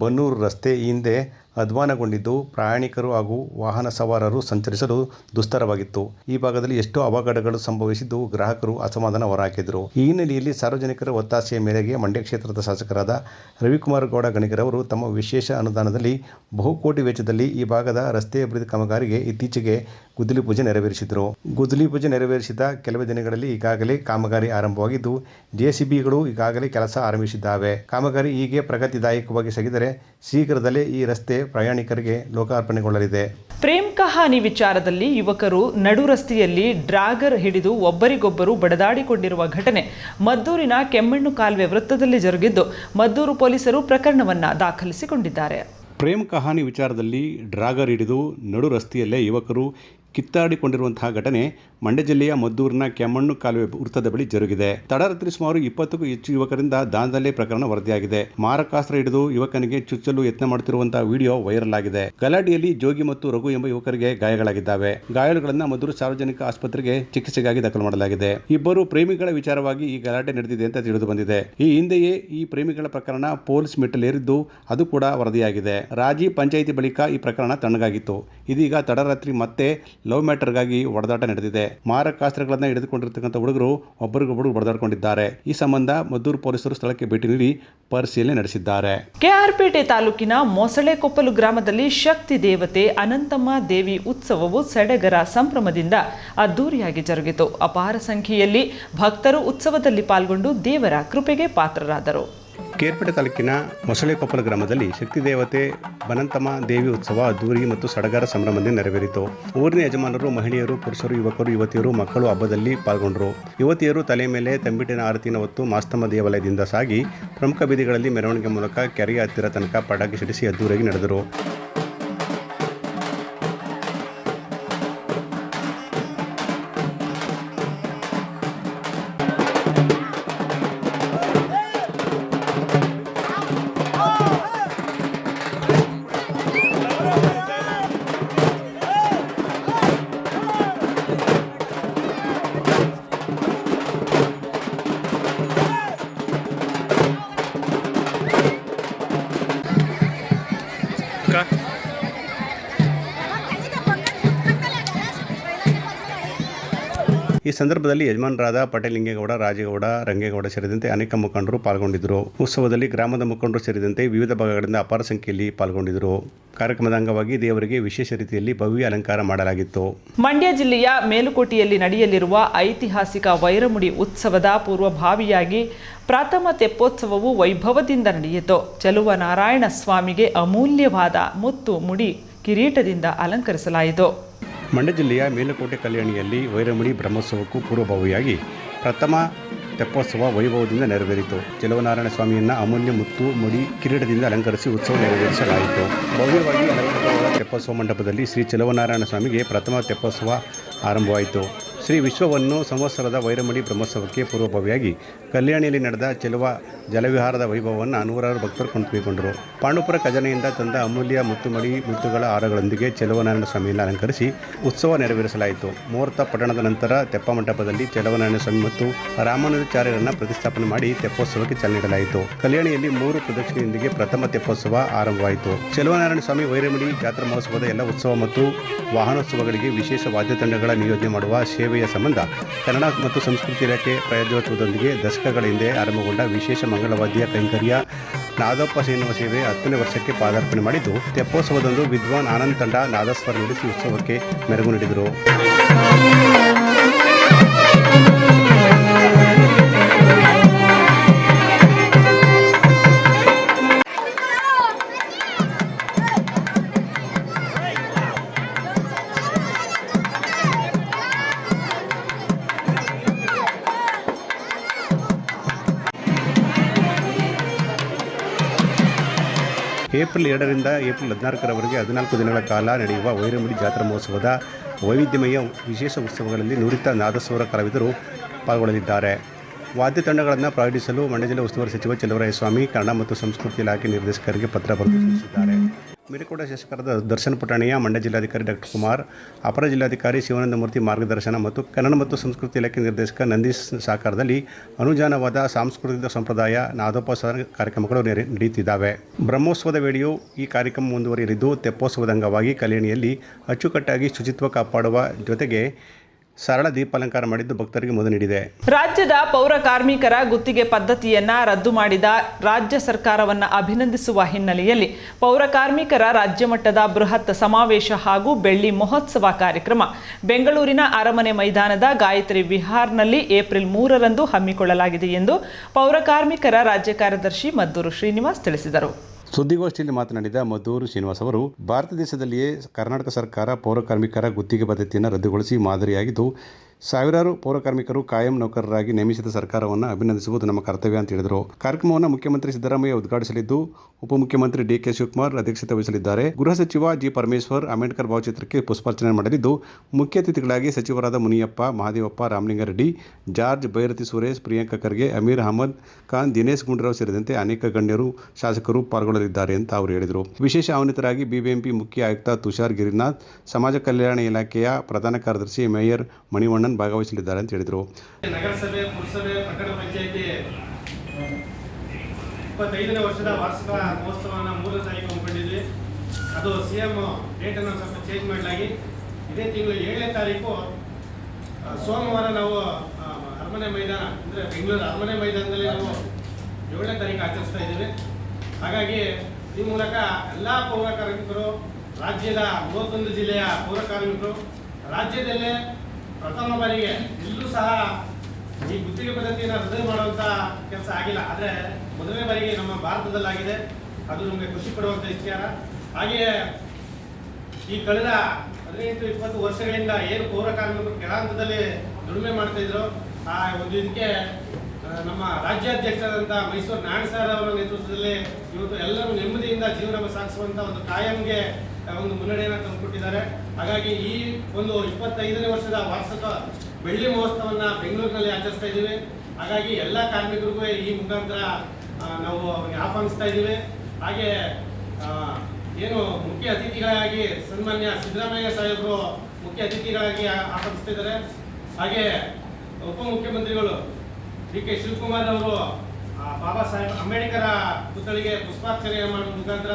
ಬನ್ನೂರು ರಸ್ತೆ ಈ ಹಿಂದೆ ಅಧ್ವಾನಗೊಂಡಿದ್ದು ಪ್ರಯಾಣಿಕರು ಹಾಗೂ ವಾಹನ ಸವಾರರು ಸಂಚರಿಸಲು ದುಸ್ತರವಾಗಿತ್ತು. ಈ ಭಾಗದಲ್ಲಿ ಎಷ್ಟೋ ಅವಘಡಗಳು ಸಂಭವಿಸಿದ್ದು ಗ್ರಾಹಕರು ಅಸಮಾಧಾನ ಹೊರಹಾಕಿದರು. ಈ ಹಿನ್ನೆಲೆಯಲ್ಲಿ ಸಾರ್ವಜನಿಕರ ಒತ್ತಾಸೆಯ ಮೇರೆಗೆ ಮಂಡ್ಯ ಕ್ಷೇತ್ರದ ಶಾಸಕರಾದ ರವಿಕುಮಾರ್ ಗೌಡ ಗಣಿಗರವರು ತಮ್ಮ ವಿಶೇಷ ಅನುದಾನದಲ್ಲಿ ಬಹುಕೋಟಿ ವೆಚ್ಚದಲ್ಲಿ ಈ ಭಾಗದ ರಸ್ತೆ ಅಭಿವೃದ್ಧಿ ಕಾಮಗಾರಿಗೆ ಇತ್ತೀಚೆಗೆ ಗುದ್ದಲಿ ಪೂಜೆ ನೆರವೇರಿಸಿದರು. ಗುದ್ದಲಿ ಪೂಜೆ ನೆರವೇರಿಸಿದ ಕೆಲವೇ ದಿನಗಳಲ್ಲಿ ಈಗಾಗಲೇ ಕಾಮಗಾರಿ ಆರಂಭವಾಗಿದ್ದು, ಜೆಸಿಬಿಗಳು ಈಗಾಗಲೇ ಕೆಲಸ ಆರಂಭಿಸಿದ್ದಾವೆ. ಕಾಮಗಾರಿ ಹೀಗೆ ಪ್ರಗತಿದಾಯಕವಾಗಿ ಸಾಗಿದರೆ ಶೀಘ್ರದಲ್ಲೇ ಈ ರಸ್ತೆ ಪ್ರಯಾಣಿಕರಿಗೆ ಲೋಕಾರ್ಪಣೆಗೊಳ್ಳಲಿದೆ. ಪ್ರೇಮ್ ಕಹಾನಿ ವಿಚಾರದಲ್ಲಿ ಯುವಕರು ನಡು ರಸ್ತೆಯಲ್ಲಿ ಡ್ರಾಗರ್ ಹಿಡಿದು ಒಬ್ಬರಿಗೊಬ್ಬರು ಬಡದಾಡಿಕೊಂಡಿರುವ ಘಟನೆ ಮದ್ದೂರಿನ ಕೆಮ್ಮಣ್ಣು ಕಾಲುವೆ ವೃತ್ತದಲ್ಲಿ ಜರುಗಿದ್ದು ಮದ್ದೂರು ಪೊಲೀಸರು ಪ್ರಕರಣವನ್ನು ದಾಖಲಿಸಿಕೊಂಡಿದ್ದಾರೆ. ಪ್ರೇಮ್ ಕಹಾನಿ ವಿಚಾರದಲ್ಲಿ ಡ್ರಾಗರ್ ಹಿಡಿದು ನಡು ರಸ್ತೆಯಲ್ಲೇ ಯುವಕರು ಕಿತ್ತಾಡಿಕೊಂಡಿರುವಂತಹ ಘಟನೆ ಮಂಡ್ಯ ಜಿಲ್ಲೆಯ ಮದ್ದೂರಿನ ಕೆಮ್ಮಣ್ಣು ಕಾಲುವೆ ವೃತ್ತದ ಬಳಿ ಜರುಗಿದೆ. ತಡರಾತ್ರಿ ಸುಮಾರು ಇಪ್ಪತ್ತಕ್ಕೂ ಹೆಚ್ಚು ಯುವಕರಿಂದ ದಾನದಲ್ಲಿ ಪ್ರಕರಣ ವರದಿಯಾಗಿದೆ. ಮಾರಕಾಸ್ತ್ರ ಹಿಡಿದು ಯುವಕನಿಗೆ ಚುಚ್ಚಲು ಯತ್ನ ಮಾಡುತ್ತಿರುವಂತಹ ವಿಡಿಯೋ ವೈರಲ್ ಆಗಿದೆ. ಗಲಾಟೆಯಲ್ಲಿ ಜೋಗಿ ಮತ್ತು ರಘು ಎಂಬ ಯುವಕರಿಗೆ ಗಾಯಗಳಾಗಿದ್ದಾವೆ. ಗಾಯಾಳುಗಳನ್ನು ಮದ್ದೂರು ಸಾರ್ವಜನಿಕ ಆಸ್ಪತ್ರೆಗೆ ಚಿಕಿತ್ಸೆಗಾಗಿ ದಾಖಲು ಮಾಡಲಾಗಿದೆ. ಇಬ್ಬರು ಪ್ರೇಮಿಗಳ ವಿಚಾರವಾಗಿ ಈ ಗಲಾಟೆ ನಡೆದಿದೆ ಅಂತ ತಿಳಿದು ಬಂದಿದೆ. ಈ ಹಿಂದೆಯೇ ಈ ಪ್ರೇಮಿಗಳ ಪ್ರಕರಣ ಪೊಲೀಸ್ ಮೆಟ್ಟಲೇರಿದ್ದು ಅದು ಕೂಡ ವರದಿಯಾಗಿದೆ. ರಾಜಿ ಪಂಚಾಯಿತಿ ಬಳಿಕ ಈ ಪ್ರಕರಣ ತಣ್ಣಗಾಗಿತ್ತು. ಇದೀಗ ತಡರಾತ್ರಿ ಮತ್ತೆ ಲವ್ ಮ್ಯಾಟರ್ಗಾಗಿ ಹೊಡೆದಾಟ ನಡೆದಿದೆ. ಮಾರಕಾಸ್ತ್ರಗಳನ್ನು ಹಿಡಿದುಕೊಂಡಿರ್ತಕ್ಕಂಥ ಹುಡುಗರು ಒಬ್ಬರಿಗೊಬ್ಬರು ಹೊಡೆದಾಡಿಕೊಂಡಿದ್ದಾರೆ. ಈ ಸಂಬಂಧ ಮದ್ದೂರು ಪೊಲೀಸರು ಸ್ಥಳಕ್ಕೆ ಭೇಟಿ ನೀಡಿ ಪರಿಶೀಲನೆ ನಡೆಸಿದ್ದಾರೆ. ಕೆಆರ್ಪೇಟೆ ತಾಲೂಕಿನ ಮೊಸಳೆಕೊಪ್ಪಲು ಗ್ರಾಮದಲ್ಲಿ ಶಕ್ತಿ ದೇವತೆ ಅನಂತಮ್ಮ ದೇವಿ ಉತ್ಸವವು ಸಡಗರ ಸಂಭ್ರಮದಿಂದ ಅದ್ದೂರಿಯಾಗಿ ಜರುಗಿತು. ಅಪಾರ ಸಂಖ್ಯೆಯಲ್ಲಿ ಭಕ್ತರು ಉತ್ಸವದಲ್ಲಿ ಪಾಲ್ಗೊಂಡು ದೇವರ ಕೃಪೆಗೆ ಪಾತ್ರರಾದರು. ಕೇರ್ಪೇಟೆ ತಾಲೂಕಿನ ಮೊಸಳೆಕೊಪ್ಪಲ ಗ್ರಾಮದಲ್ಲಿ ಶಕ್ತಿ ದೇವತೆ ಬನಂತಮ ದೇವಿ ಉತ್ಸವ, ಅದ್ದೂರಿ ಮತ್ತು ಸಡಗರ ಸಂಭ್ರಮದಿಂದ ನೆರವೇರಿತು. ಊರಿನ ಯಜಮಾನರು, ಮಹಿಳೆಯರು, ಪುರುಷರು, ಯುವಕರು, ಯುವತಿಯರು, ಮಕ್ಕಳು ಹಬ್ಬದಲ್ಲಿ ಪಾಲ್ಗೊಂಡರು. ಯುವತಿಯರು ತಲೆ ಮೇಲೆ ತಂಬಿಟ್ಟಿನ ಆರತಿನ ಹೊತ್ತು ಮಾಸ್ತಮ್ಮ ದೇವಾಲಯದಿಂದ ಸಾಗಿ ಪ್ರಮುಖ ಬೀದಿಗಳಲ್ಲಿ ಮೆರವಣಿಗೆ ಮೂಲಕ ಕೆರೆಯ ಹತ್ತಿರ ತನಕ ಪಟಾಕಿ ಸಿಡಿಸಿ ಅದ್ದೂರಿಯಾಗಿ ನಡೆದರು. ಸಂದರ್ಭದಲ್ಲಿ ಯಜಮಾನರಾದ ಪಟೇಲಿಂಗೇಗೌಡ, ರಾಜೇಗೌಡ, ರಂಗೇಗೌಡ ಸೇರಿದಂತೆ ಅನೇಕ ಮುಖಂಡರು ಪಾಲ್ಗೊಂಡಿದ್ದರು. ಉತ್ಸವದಲ್ಲಿ ಗ್ರಾಮದ ಮುಖಂಡರು ಸೇರಿದಂತೆ ವಿವಿಧ ಭಾಗಗಳಿಂದ ಅಪಾರ ಸಂಖ್ಯೆಯಲ್ಲಿ ಪಾಲ್ಗೊಂಡಿದ್ದರು. ಕಾರ್ಯಕ್ರಮದ ಅಂಗವಾಗಿ ದೇವರಿಗೆ ವಿಶೇಷ ರೀತಿಯಲ್ಲಿ ಭವ್ಯ ಅಲಂಕಾರ ಮಾಡಲಾಗಿತ್ತು. ಮಂಡ್ಯ ಜಿಲ್ಲೆಯ ಮೇಲುಕೋಟೆಯಲ್ಲಿ ನಡೆಯಲಿರುವ ಐತಿಹಾಸಿಕ ವೈರಮುಡಿ ಉತ್ಸವದ ಪೂರ್ವಭಾವಿಯಾಗಿ ಪ್ರಥಮ ತೆಪ್ಪೋತ್ಸವವು ವೈಭವದಿಂದ ನಡೆಯಿತು. ಚೆಲುವ ನಾರಾಯಣ ಸ್ವಾಮಿಗೆ ಅಮೂಲ್ಯವಾದ ಮುತ್ತು ಮುಡಿ ಕಿರೀಟದಿಂದ ಅಲಂಕರಿಸಲಾಯಿತು. ಮಂಡ್ಯ ಜಿಲ್ಲೆಯ ಮೇಲುಕೋಟೆ ಕಲ್ಯಾಣಿಯಲ್ಲಿ ವೈರಮುಡಿ ಬ್ರಹ್ಮೋತ್ಸವಕ್ಕೂ ಪೂರ್ವಭಾವಿಯಾಗಿ ಪ್ರಥಮ ತೆಪ್ಪೋತ್ಸವ ವೈಭವದಿಂದ ನೆರವೇರಿತು. ಚೆಲುವನಾರಾಯಣ ಸ್ವಾಮಿಯನ್ನ ಅಮೂಲ್ಯ ಮುತ್ತು ಮುಡಿ ಕಿರೀಟದಿಂದ ಅಲಂಕರಿಸಿ ಉತ್ಸವ ನೆರವೇರಿಸಲಾಯಿತು. ಭವ್ಯವಾಗಿ ತೆಪ್ಪೋತ್ಸವ ಮಂಟಪದಲ್ಲಿ ಶ್ರೀ ಚೆಲುವನಾರಾಯಣ ಸ್ವಾಮಿಗೆ ಪ್ರಥಮ ತೆಪ್ಪೋತ್ಸವ ಆರಂಭವಾಯಿತು. ಶ್ರೀ ವಿಶ್ವವನ್ನು ಸಂವತ್ಸರದ ವೈರಮಡಿ ಬ್ರಹ್ಮೋತ್ಸವಕ್ಕೆ ಪೂರ್ವಭಾವಿಯಾಗಿ ಕಲ್ಯಾಣಿಯಲ್ಲಿ ನಡೆದ ಚೆಲುವ ಜಲವಿಹಾರದ ವೈಭವವನ್ನು ನೂರಾರು ಭಕ್ತರು ಕುಂತುಕೊಂಡರು ಪಾಂಡುಪುರ ಖಜಾನೆಯಿಂದ ತಂದ ಅಮೂಲ್ಯ ಮುತ್ತುಮಡಿ ಮುತ್ತುಗಳ ಹಾರಗಳೊಂದಿಗೆ ಚೆಲುವನಾರಾಯಣ ಸ್ವಾಮಿಯನ್ನು ಅಲಂಕರಿಸಿ ಉತ್ಸವ ನೆರವೇರಿಸಲಾಯಿತು. ಮುಹೂರ್ತ ಪಟ್ಟಣದ ನಂತರ ತೆಪ್ಪ ಮಂಟಪದಲ್ಲಿ ಚೆಲುವನಾರಾಯಣ ಸ್ವಾಮಿ ಮತ್ತು ರಾಮಾನುಜಾಚಾರ್ಯರನ್ನು ಪ್ರತಿಷ್ಠಾಪನೆ ಮಾಡಿ ತೆಪ್ಪೋತ್ಸವಕ್ಕೆ ಚಾಲನೆ ನೀಡಲಾಯಿತು. ಕಲ್ಯಾಣಿಯಲ್ಲಿ ಮೂರು ಪ್ರದಕ್ಷಿಣೆಯೊಂದಿಗೆ ಪ್ರಥಮ ತೆಪ್ಪೋತ್ಸವ ಆರಂಭವಾಯಿತು. ಚೆಲುವನಾರಾಯಣ ಸ್ವಾಮಿ ವೈರಮಡಿ ಜಾತ್ರಾ ಮಹೋತ್ಸವದ ಎಲ್ಲ ಉತ್ಸವ ಮತ್ತು ವಾಹನೋತ್ಸವಗಳಿಗೆ ವಿಶೇಷ ವಾದ್ಯತಂಡಗಳ ನಿಯೋಜನೆ ಮಾಡುವ ಸೇವೆಯ ಸಂಬಂಧ ಕನ್ನಡ ಮತ್ತು ಸಂಸ್ಕೃತಿ ಇಲಾಖೆ ಪ್ರಾಯೋಜಕತ್ವದೊಂದಿಗೆ ದಶಕಗಳ ಹಿಂದೆ ಆರಂಭಗೊಂಡ ವಿಶೇಷ ಮಂಗಳವಾದ್ಯ ಕೈಂಕರ್ಯ ನಾದಪ್ಪ ಎನ್ನುವ ಸೇವೆ ಹತ್ತನೇ ವರ್ಷಕ್ಕೆ ಪಾದಾರ್ಪಣೆ ಮಾಡಿದ್ದು, ತೆಪ್ಪೋತ್ಸವದಂದು ವಿದ್ವಾನ್ ಆನಂದ್ ತಂಡ ನಾದಸ್ವರ ನಡೆಸಿ ಉತ್ಸವಕ್ಕೆ ಮೆರುಗು ನೀಡಿದರು. ಏಪ್ರಿಲ್ ಎರಡರಿಂದ ಏಪ್ರಿಲ್ ಹದಿನಾಲ್ಕರವರೆಗೆ ಹದಿನಾಲ್ಕು ದಿನಗಳ ಕಾಲ ನಡೆಯುವ ವೈರಮುಡಿ ಜಾತ್ರಾ ಮಹೋತ್ಸವದ ವೈವಿಧ್ಯಮಯ ವಿಶೇಷ ಉತ್ಸವಗಳಲ್ಲಿ ನುರಿತ ನಾದಸ್ವರ ಕಲಾವಿದರು ಪಾಲ್ಗೊಳ್ಳಲಿದ್ದಾರೆ. ವಾದ್ಯ ತಂಡಗಳನ್ನು ಪ್ರಾರಂಭಿಸಲು ಮಂಡ್ಯ ಜಿಲ್ಲಾ ಉಸ್ತುವಾರಿ ಸಚಿವ ಸ್ವಾಮಿ ಕನ್ನಡ ಮತ್ತು ಸಂಸ್ಕೃತಿ ಇಲಾಖೆ ನಿರ್ದೇಶಕರಿಗೆ ಪತ್ರ ಬರೆದು ಸಲ್ಲಿಸಿದ್ದಾರೆ. ಮೇರೆಕೋಟ ಶಾಸಕರಾದ ದರ್ಶನ ಪುಟಾಣಿಯ, ಮಂಡ್ಯ ಜಿಲ್ಲಾಧಿಕಾರಿ ಡಾಕ್ಟರ್ ಕುಮಾರ್, ಅಪರ ಜಿಲ್ಲಾಧಿಕಾರಿ ಶಿವಾನಂದಮೂರ್ತಿ ಮಾರ್ಗದರ್ಶನ ಮತ್ತು ಕನ್ನಡ ಮತ್ತು ಸಂಸ್ಕೃತಿ ಇಲಾಖೆ ನಿರ್ದೇಶಕ ನಂದೀಶ್ ಸಾಕಾರದಲ್ಲಿ ಅನುಜಾನವಾದ ಸಾಂಸ್ಕೃತಿಕ ಸಂಪ್ರದಾಯ ನಾದೋಪೋತ್ಸವ ಕಾರ್ಯಕ್ರಮಗಳು ನಡೆಯುತ್ತಿದ್ದಾವೆ ಬ್ರಹ್ಮೋತ್ಸವದ ವೇಳೆಯೂ ಈ ಕಾರ್ಯಕ್ರಮ ಮುಂದುವರಿಯಲಿದ್ದು, ತೆಪ್ಪೋತ್ಸವದ ಅಂಗವಾಗಿ ಕಲ್ಯಾಣಿಯಲ್ಲಿ ಅಚ್ಚುಕಟ್ಟಾಗಿ ಶುಚಿತ್ವ ಕಾಪಾಡುವ ಜೊತೆಗೆ ಸರಳ ದೀಪಾಲಂಕಾರ ಮಾಡಿದ್ದು ಭಕ್ತರಿಗೆ ಮುದ ನೀಡಿದೆ. ರಾಜ್ಯದ ಪೌರ ಕಾರ್ಮಿಕರ ಗುತ್ತಿಗೆ ಪದ್ಧತಿಯನ್ನ ರದ್ದು ಮಾಡಿದ ರಾಜ್ಯ ಸರ್ಕಾರವನ್ನ ಅಭಿನಂದಿಸುವ ಹಿನ್ನೆಲೆಯಲ್ಲಿ ಪೌರ ಕಾರ್ಮಿಕರ ರಾಜ್ಯ ಮಟ್ಟದ ಬೃಹತ್ ಸಮಾವೇಶ ಹಾಗೂ ಬೆಳ್ಳಿ ಮಹೋತ್ಸವ ಕಾರ್ಯಕ್ರಮ ಬೆಂಗಳೂರಿನ ಅರಮನೆ ಮೈದಾನದ ಗಾಯತ್ರಿ ವಿಹಾರ್ನಲ್ಲಿ ಏಪ್ರಿಲ್ ಮೂರರಂದು ಹಮ್ಮಿಕೊಳ್ಳಲಾಗಿದೆ ಎಂದು ಪೌರ ಕಾರ್ಮಿಕರ ರಾಜ್ಯ ಕಾರ್ಯದರ್ಶಿ ಮದ್ದೂರು ಶ್ರೀನಿವಾಸ್ ತಿಳಿಸಿದರು. ಸುದ್ದಿಗೋಷ್ಠಿಯಲ್ಲಿ ಮಾತನಾಡಿದ ಮದ್ದೂರು ಶ್ರೀನಿವಾಸ್ ಅವರು ಭಾರತ ದೇಶದಲ್ಲಿಯೇ ಕರ್ನಾಟಕ ಸರ್ಕಾರ ಪೌರಕಾರ್ಮಿಕರ ಗುತ್ತಿಗೆ ಪದ್ಧತಿಯನ್ನು ರದ್ದುಗೊಳಿಸಿ ಮಾದರಿಯಾಗಿದ್ದು ಸಾವಿರಾರು ಪೌರಕಾರ್ಮಿಕರು ಕಾಯಂ ನೌಕರರಾಗಿ ನೇಮಿಸಿದ ಸರ್ಕಾರವನ್ನು ಅಭಿನಂದಿಸುವುದು ನಮ್ಮ ಕರ್ತವ್ಯ ಅಂತ ಹೇಳಿದರು. ಕಾರ್ಯಕ್ರಮವನ್ನು ಮುಖ್ಯಮಂತ್ರಿ ಸಿದ್ದರಾಮಯ್ಯ ಉದ್ಘಾಟಿಸಲಿದ್ದು, ಉಪಮುಖ್ಯಮಂತ್ರಿ ಡಿ ಕೆ ಶಿವಕುಮಾರ್ ಅಧ್ಯಕ್ಷತೆ ವಹಿಸಲಿದ್ದಾರೆ. ಗೃಹ ಸಚಿವ ಜಿ ಪರಮೇಶ್ವರ್ ಅಂಬೇಡ್ಕರ್ ಭಾವಚಿತ್ರಕ್ಕೆ ಪುಷ್ಪಾರ್ಚನೆ ಮಾಡಲಿದ್ದು ಮುಖ್ಯ ಅತಿಥಿಗಳಾಗಿ ಸಚಿವರಾದ ಮುನಿಯಪ್ಪ, ಮಹಾದೇವಪ್ಪ ರಾಮಲಿಂಗಾರೆಡ್ಡಿ ಜಾರ್ಜ್ ಭೈರತಿ ಸುರೇಶ್, ಪ್ರಿಯಾಂಕ ಖರ್ಗೆ, ಅಮೀರ್ ಅಹಮದ್ ಖಾನ್, ದಿನೇಶ್ ಗುಂಡೂರಾವ್ ಸೇರಿದಂತೆ ಅನೇಕ ಗಣ್ಯರು, ಶಾಸಕರು ಪಾಲ್ಗೊಳ್ಳಲಿದ್ದಾರೆ ಅಂತ ಅವರು ಹೇಳಿದರು. ವಿಶೇಷ ಆಹ್ವಾನಿತರಾಗಿ ಬಿಬಿಎಂಪಿ ಮುಖ್ಯ ಆಯುಕ್ತ ತುಷಾರ್ ಗಿರಿನಾಥ್, ಸಮಾಜ ಕಲ್ಯಾಣ ಇಲಾಖೆಯ ಪ್ರಧಾನ ಕಾರ್ಯದರ್ಶಿ ಮೇಯರ್ ಮಣಿವಣ್ಣನ್ ಭಾಗವಹಿಸಲಿದ್ದಾರೆ ಅಂತ ಹೇಳಿದರು. ನಗರಸಭೆ, ಪುರಸಭೆ ಪಟ್ಟಣ ಪಂಚಾಯಿತಿ ಇಪ್ಪತ್ತೈದನೇ ವರ್ಷದ ವಾರ್ಷಿಕ ಮಹೋತ್ಸವನ ಮೂರನೇ ತಾರೀಕು ಹಮ್ಮಿಕೊಂಡಿದ್ವಿ ಅದು ಸಿ ಎಂ ಡೇಟನ್ನು ಸ್ವಲ್ಪ ಚೇಂಜ್ ಮಾಡಲಾಗಿ ಇದೇ ತಿಂಗಳು ಏಳನೇ ತಾರೀಕು ಸೋಮವಾರ ನಾವು ಅರಮನೆ ಮೈದಾನ, ಅಂದರೆ ಬೆಂಗಳೂರು ಅರಮನೆ ಮೈದಾನದಲ್ಲಿ ನಾವು ಏಳನೇ ತಾರೀಕು ಆಚರಿಸ್ತಾ ಇದ್ದೀವಿ. ಹಾಗಾಗಿ ಈ ಮೂಲಕ ಎಲ್ಲ ಪೌರ ಕಾರ್ಮಿಕರು, ರಾಜ್ಯದ ಮೂವತ್ತೊಂದು ಜಿಲ್ಲೆಯ ಪೌರ ಕಾರ್ಮಿಕರು, ರಾಜ್ಯದಲ್ಲೇ ಪ್ರಥಮ ಬಾರಿಗೆ ಎಲ್ಲೂ ಸಹ ಈ ಗುತ್ತಿಗೆ ಪದ್ಧತಿಯನ್ನು ರದ್ದು ಮಾಡುವಂತ ಕೆಲಸ ಆಗಿಲ್ಲ. ಆದರೆ ಮೊದಲನೇ ಬಾರಿಗೆ ನಮ್ಮ ಭಾರತದಲ್ಲಾಗಿದೆ. ಅದು ನಮಗೆ ಖುಷಿ ಪಡುವಂತ ವಿಚಾರ ಹಾಗೆಯೇ ಈ ಕಳೆದ ಹದಿನೈದು ಇಪ್ಪತ್ತು ವರ್ಷಗಳಿಂದ ಏನು ಪೌರ ಕಾರ್ಮಿಕರು ಕೆಳಹಂತದಲ್ಲಿ ದುಡಿಮೆ ಮಾಡ್ತಾ ಇದ್ರು, ಆ ಒಂದು ಇದಕ್ಕೆ ನಮ್ಮ ರಾಜ್ಯಾಧ್ಯಕ್ಷರಾದಂಥ ಮೈಸೂರು ನಾರಾಯಣ ಸರ್ ಅವರ ನೇತೃತ್ವದಲ್ಲಿ ಇವತ್ತು ಎಲ್ಲರೂ ನೆಮ್ಮದಿಯಿಂದ ಜೀವನ ಸಾಗಿಸುವಂತ ಒಂದು ಕಾಯಂಗೆ ಒಂದು ಮುನ್ನಡೆಯನ್ನು ತಂದುಕೊಟ್ಟಿದ್ದಾರೆ ಹಾಗಾಗಿ ಈ ಒಂದು ಇಪ್ಪತ್ತೈದನೇ ವರ್ಷದ ವಾರ್ಷಿಕ ಬೆಳ್ಳಿ ಮಹೋತ್ಸವವನ್ನು ಬೆಂಗಳೂರಿನಲ್ಲಿ ಆಚರಿಸ್ತಾ ಇದ್ದೀವಿ. ಹಾಗಾಗಿ ಎಲ್ಲ ಕಾರ್ಮಿಕರಿಗೂ ಈ ಮುಖಾಂತರ ನಾವು ಅವ್ರಿಗೆ ಆಹ್ವಾನಿಸ್ತಾ ಇದ್ದೀವಿ. ಹಾಗೆ ಏನು ಮುಖ್ಯ ಅತಿಥಿಗಳಾಗಿ ಸನ್ಮಾನ್ಯ ಸಿದ್ದರಾಮಯ್ಯ ಸಾಹೇಬರು ಮುಖ್ಯ ಅತಿಥಿಗಳಾಗಿ ಆಹ್ವಾನಿಸ್ತಾ ಆಹ್ವಾನಿಸ್ತಿದ್ದಾರೆ ಹಾಗೆ ಉಪಮುಖ್ಯಮಂತ್ರಿಗಳು ಡಿ ಕೆ ಶಿವಕುಮಾರ್ ಅವರು ಬಾಬಾ ಸಾಹೇಬ್ ಅಂಬೇಡ್ಕರ ಪುತ್ಥಳಿಗೆ ಪುಷ್ಪಾರ್ಚನೆ ಮಾಡುವ ಮುಖಾಂತರ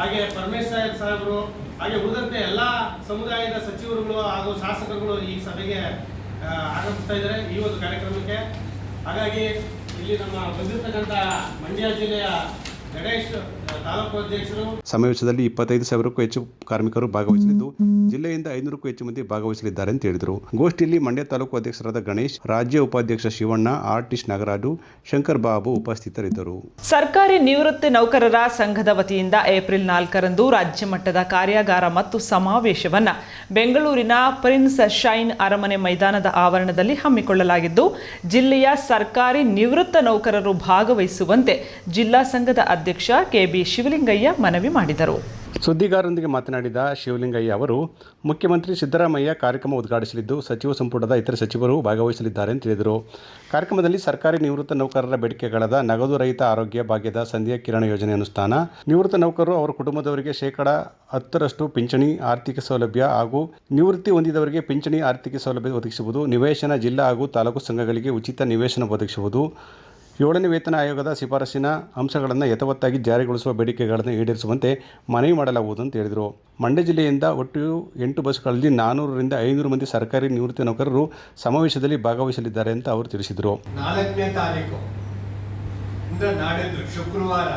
ಹಾಗೆ ಪರಮೇಶ್ವರ ಸಾಹೇಬರು, ಹಾಗೆ ಉಳಿದಂತೆ ಎಲ್ಲ ಸಮುದಾಯದ ಸಚಿವರುಗಳು ಹಾಗೂ ಶಾಸಕರುಗಳು ಈ ಸಭೆಗೆ ಆಗಮಿಸ್ತಾ ಇದ್ದಾರೆ ಈ ಒಂದು ಕಾರ್ಯಕ್ರಮಕ್ಕೆ. ಹಾಗಾಗಿ ಇಲ್ಲಿ ನಮ್ಮ ಬಂದಿರತಕ್ಕಂಥ ಮಂಡ್ಯ ಜಿಲ್ಲೆಯ ಗಣೇಶ್ ಸಮಾವೇಶದಲ್ಲಿ ಇಪ್ಪತ್ತೈದು ಸಾವಿರಕ್ಕೂ ಹೆಚ್ಚು ಕಾರ್ಮಿಕರು ಭಾಗವಹಿಸಲಿದ್ದು, ಜಿಲ್ಲೆಯಿಂದ ಐನೂರಕ್ಕೂ ಹೆಚ್ಚು ಮಂದಿ ಭಾಗವಹಿಸಲಿದ್ದಾರೆ ಅಂತ ಹೇಳಿದರು. ಗೋಷ್ಠಿಯಲ್ಲಿ ಮಂಡ್ಯ ತಾಲೂಕು ಅಧ್ಯಕ್ಷರಾದ ಗಣೇಶ್, ರಾಜ್ಯ ಉಪಾಧ್ಯಕ್ಷ ಶಿವಣ್ಣ ಆರ್ಟಿಸ್ಟ್ ನಾಗರಾಜು, ಶಂಕರ್ ಬಾಬು ಉಪಸ್ಥಿತರಿದ್ದರು. ಸರ್ಕಾರಿ ನಿವೃತ್ತಿ ನೌಕರರ ಸಂಘದ ವತಿಯಿಂದ ಏಪ್ರಿಲ್ ನಾಲ್ಕರಂದು ರಾಜ್ಯ ಮಟ್ಟದ ಕಾರ್ಯಾಗಾರ ಮತ್ತು ಸಮಾವೇಶವನ್ನು ಬೆಂಗಳೂರಿನ ಪ್ರಿನ್ಸ್ ಶೈನ್ ಅರಮನೆ ಮೈದಾನದ ಆವರಣದಲ್ಲಿ ಹಮ್ಮಿಕೊಳ್ಳಲಾಗಿದ್ದು, ಜಿಲ್ಲೆಯ ಸರ್ಕಾರಿ ನಿವೃತ್ತ ನೌಕರರು ಭಾಗವಹಿಸುವಂತೆ ಜಿಲ್ಲಾ ಸಂಘದ ಅಧ್ಯಕ್ಷ ಕೆಬಿ ಶಿವಲಿಂಗಯ್ಯ ಮನವಿ ಮಾಡಿದರು. ಸುದ್ದಿಗಾರರೊಂದಿಗೆ ಮಾತನಾಡಿದ ಶಿವಲಿಂಗಯ್ಯ ಅವರು, ಮುಖ್ಯಮಂತ್ರಿ ಸಿದ್ದರಾಮಯ್ಯ ಕಾರ್ಯಕ್ರಮ ಉದ್ಘಾಟಿಸಲಿದ್ದು ಸಚಿವ ಸಂಪುಟದ ಇತರ ಸಚಿವರು ಭಾಗವಹಿಸಲಿದ್ದಾರೆ ಎಂದು ತಿಳಿದರು ಕಾರ್ಯಕ್ರಮದಲ್ಲಿ ಸರ್ಕಾರಿ ನಿವೃತ್ತ ನೌಕರರ ಬೇಡಿಕೆಗಳಾದ ನಗದು ರಹಿತ ಆರೋಗ್ಯ ಭಾಗ್ಯದ ಸಂಧ್ಯ ಕಿರಣ ಯೋಜನೆ ಅನುಷ್ಠಾನ, ನಿವೃತ್ತ ನೌಕರರು ಅವರ ಕುಟುಂಬದವರಿಗೆ ಶೇಕಡ ಹತ್ತರಷ್ಟು ಪಿಂಚಣಿ, ಆರ್ಥಿಕ ಸೌಲಭ್ಯ ಹಾಗೂ ನಿವೃತ್ತಿ ಹೊಂದಿದವರಿಗೆ ಪಿಂಚಣಿ, ಆರ್ಥಿಕ ಸೌಲಭ್ಯ ಒದಗಿಸುವುದು, ನಿವೇಶನ ಜಿಲ್ಲಾ ಹಾಗೂ ತಾಲೂಕು ಸಂಘಗಳಿಗೆ ಉಚಿತ ನಿವೇಶನ ಒದಗಿಸುವುದು ಏಳನೇ ವೇತನ ಆಯೋಗದ ಶಿಫಾರಸಿನ ಅಂಶಗಳನ್ನು ಯಥವತ್ತಾಗಿ ಜಾರಿಗೊಳಿಸುವ ಬೇಡಿಕೆಗಳನ್ನು ಈಡೇರಿಸುವಂತೆ ಮನವಿ ಮಾಡಲಾಗುವುದು ಅಂತ ಹೇಳಿದರು. ಮಂಡ್ಯ ಜಿಲ್ಲೆಯಿಂದ ಒಟ್ಟು ಎಂಟು ಬಸ್ಗಳಲ್ಲಿ ನಾನ್ನೂರರಿಂದ ಐನೂರು ಮಂದಿ ಸರ್ಕಾರಿ ನಿವೃತ್ತಿ ನೌಕರರು ಸಮಾವೇಶದಲ್ಲಿ ಭಾಗವಹಿಸಲಿದ್ದಾರೆ ಅಂತ ಅವರು ತಿಳಿಸಿದರು. ನಾಲ್ಕನೇ ತಾರೀಕು. ನಾಡಿದ್ದು ಶುಕ್ರವಾರ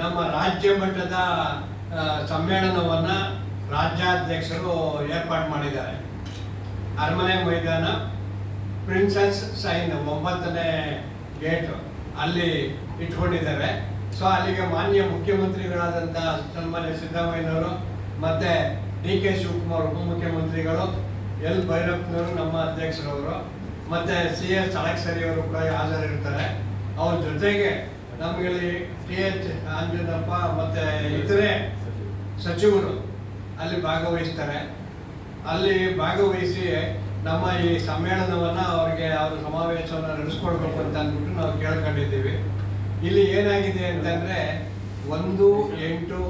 ನಮ್ಮ ರಾಜ್ಯ ಮಟ್ಟದ ಸಮ್ಮೇಳನವನ್ನ ರಾಜ್ಯಾಧ್ಯಕ್ಷರು ಏರ್ಪಾಡು ಮಾಡಿದ್ದಾರೆ. ಅರಮನೆ ಮೈದಾನ, ಪ್ರಿನ್ಸಸ್ ಸೈನ್ ಒಂಬತ್ತನೇ ಗೇಟ್ ಅಲ್ಲಿ ಇಟ್ಕೊಂಡಿದ್ದಾರೆ. ಸೊ ಅಲ್ಲಿಗೆ ಮಾನ್ಯ ಮುಖ್ಯಮಂತ್ರಿಗಳಾದಂಥ ಸನ್ಮಾನ್ಯ ಸಿದ್ದರಾಮಯ್ಯನವರು ಮತ್ತೆ ಡಿ ಕೆ ಶಿವಕುಮಾರ್ ಉಪಮುಖ್ಯಮಂತ್ರಿಗಳು, ಎಲ್. ಭೈರಪ್ಪನವರು ನಮ್ಮ ಅಧ್ಯಕ್ಷರವರು, ಮತ್ತೆ ಸಿ ಎಸ್ ಅವರು ಕೂಡ ಹಾಜರಿರ್ತಾರೆ. ಅವ್ರ ಜೊತೆಗೆ ನಮಗಲ್ಲಿ ಟಿ ಎಚ್ ಅಂಜನಪ್ಪ ಮತ್ತೆ ಇತರೆ ಸಚಿವರು ಅಲ್ಲಿ ಭಾಗವಹಿಸ್ತಾರೆ. ಅಲ್ಲಿ ಭಾಗವಹಿಸಿ ನಮ್ಮ ಈ ಸಮ್ಮೇಳನವನ್ನ ಅವರಿಗೆ ಅವ್ರ ಸಮಾವೇಶವನ್ನು ನಡೆಸ್ಕೊಡ್ಬೇಕು ಅಂತ ಅಂದ್ಬಿಟ್ಟು ನಾವು ಕೇಳ್ಕೊಂಡಿದ್ದೀವಿ. ಇಲ್ಲಿ ಏನಾಗಿದೆ ಅಂತಂದ್ರೆ ಒಂದು ಎಂಟು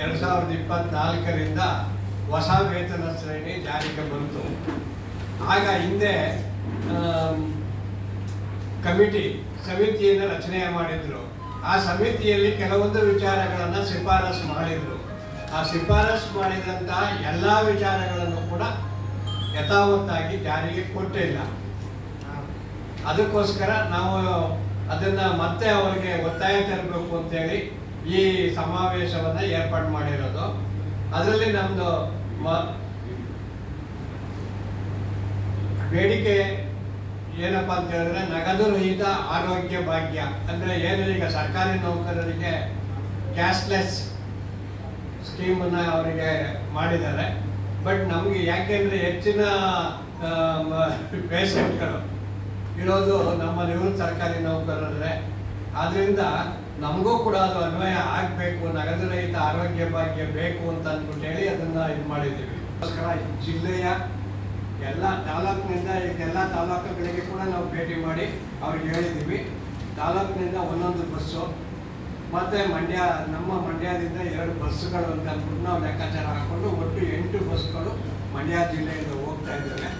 ಎರಡು ಸಾವಿರದ ಇಪ್ಪತ್ನಾಲ್ಕರಿಂದ ಹೊಸ ವೇತನ ಶ್ರೇಣಿ ಜಾರಿಗೆ ಬಂತು. ಆಗ ಹಿಂದೆ ಕಮಿಟಿ ಸಮಿತಿಯನ್ನು ರಚನೆ ಮಾಡಿದ್ರು. ಆ ಸಮಿತಿಯಲ್ಲಿ ಕೆಲವೊಂದು ವಿಚಾರಗಳನ್ನು ಶಿಫಾರಸು ಮಾಡಿದ್ರು. ಆ ಶಿಫಾರಸು ಮಾಡಿದಂತಹ ಎಲ್ಲ ವಿಚಾರಗಳನ್ನು ಕೂಡ ಯಥಾವತ್ತಾಗಿ ಜಾರಿಗೆ ಕೊಟ್ಟಿಲ್ಲ ಅದಕ್ಕೋಸ್ಕರ ನಾವು ಅದನ್ನ ಮತ್ತೆ ಅವರಿಗೆ ಒತ್ತಾಯ ತರಬೇಕು ಅಂತೇಳಿ ಈ ಸಮಾವೇಶವನ್ನ ಏರ್ಪಾಡು ಮಾಡಿರೋದು. ಅದರಲ್ಲಿ ನಮ್ದು ಬೇಡಿಕೆ ಏನಪ್ಪಾ ಅಂತ ಹೇಳಿದ್ರೆ ನಗದು ರಹಿತ ಆರೋಗ್ಯ ಭಾಗ್ಯ. ಅಂದ್ರೆ ಏನು ಈಗ ಸರ್ಕಾರಿ ನೌಕರರಿಗೆ ಕ್ಯಾಶ್ಲೆಸ್ ಸ್ಕೀಮನ್ನು ಅವರಿಗೆ ಮಾಡಿದ್ದಾರೆ. ಬಟ್ ನಮಗೆ ಯಾಕೆಂದ್ರೆ ಹೆಚ್ಚಿನ ಪೇಷಂಟ್ಗಳು ಇರೋದು ನಮ್ಮ ನಿವೃತ್ತ ಸರ್ಕಾರಿ ನೌಕರರೇ. ಆದ್ದರಿಂದ ನಮಗೂ ಕೂಡ ಅದು ಅನ್ವಯ ಆಗಬೇಕು, ನಗದು ರಹಿತ ಆರೋಗ್ಯ ಭಾಗ್ಯ ಬೇಕು ಅಂತ ಅಂದ್ಬಿಟ್ಟು ಹೇಳಿ ಅದನ್ನ ಇದು ಮಾಡಿದ್ದೀವಿ. ಅದಕ್ಕೋಸ್ಕರ ಜಿಲ್ಲೆಯ ಎಲ್ಲ ತಾಲೂಕಿನಿಂದ ಎಲ್ಲ ತಾಲೂಕುಗಳಿಗೆ ಕೂಡ ನಾವು ಭೇಟಿ ಮಾಡಿ ಅವ್ರಿಗೆ ಹೇಳಿದ್ದೀವಿ. ತಾಲೂಕಿನಿಂದ ಒಂದೊಂದು ಬಸ್ಸು ಮತ್ತೆ ಮಂಡ್ಯ ನಮ್ಮ ಮಂಡ್ಯದಿಂದ ಎರಡು ಬಸ್ಸುಗಳು ಅಂತ ಅಂದ್ಬಿಟ್ಟು ನಾವು ಲೆಕ್ಕಾಚಾರ ಹಾಕೊಂಡು ಒಟ್ಟು ಎಂಟು ಬಸ್ಗಳು ಮಂಡ್ಯ ಜಿಲ್ಲೆಯಿಂದ ಹೋಗ್ತಾ ಇದ್ದಾವೆ.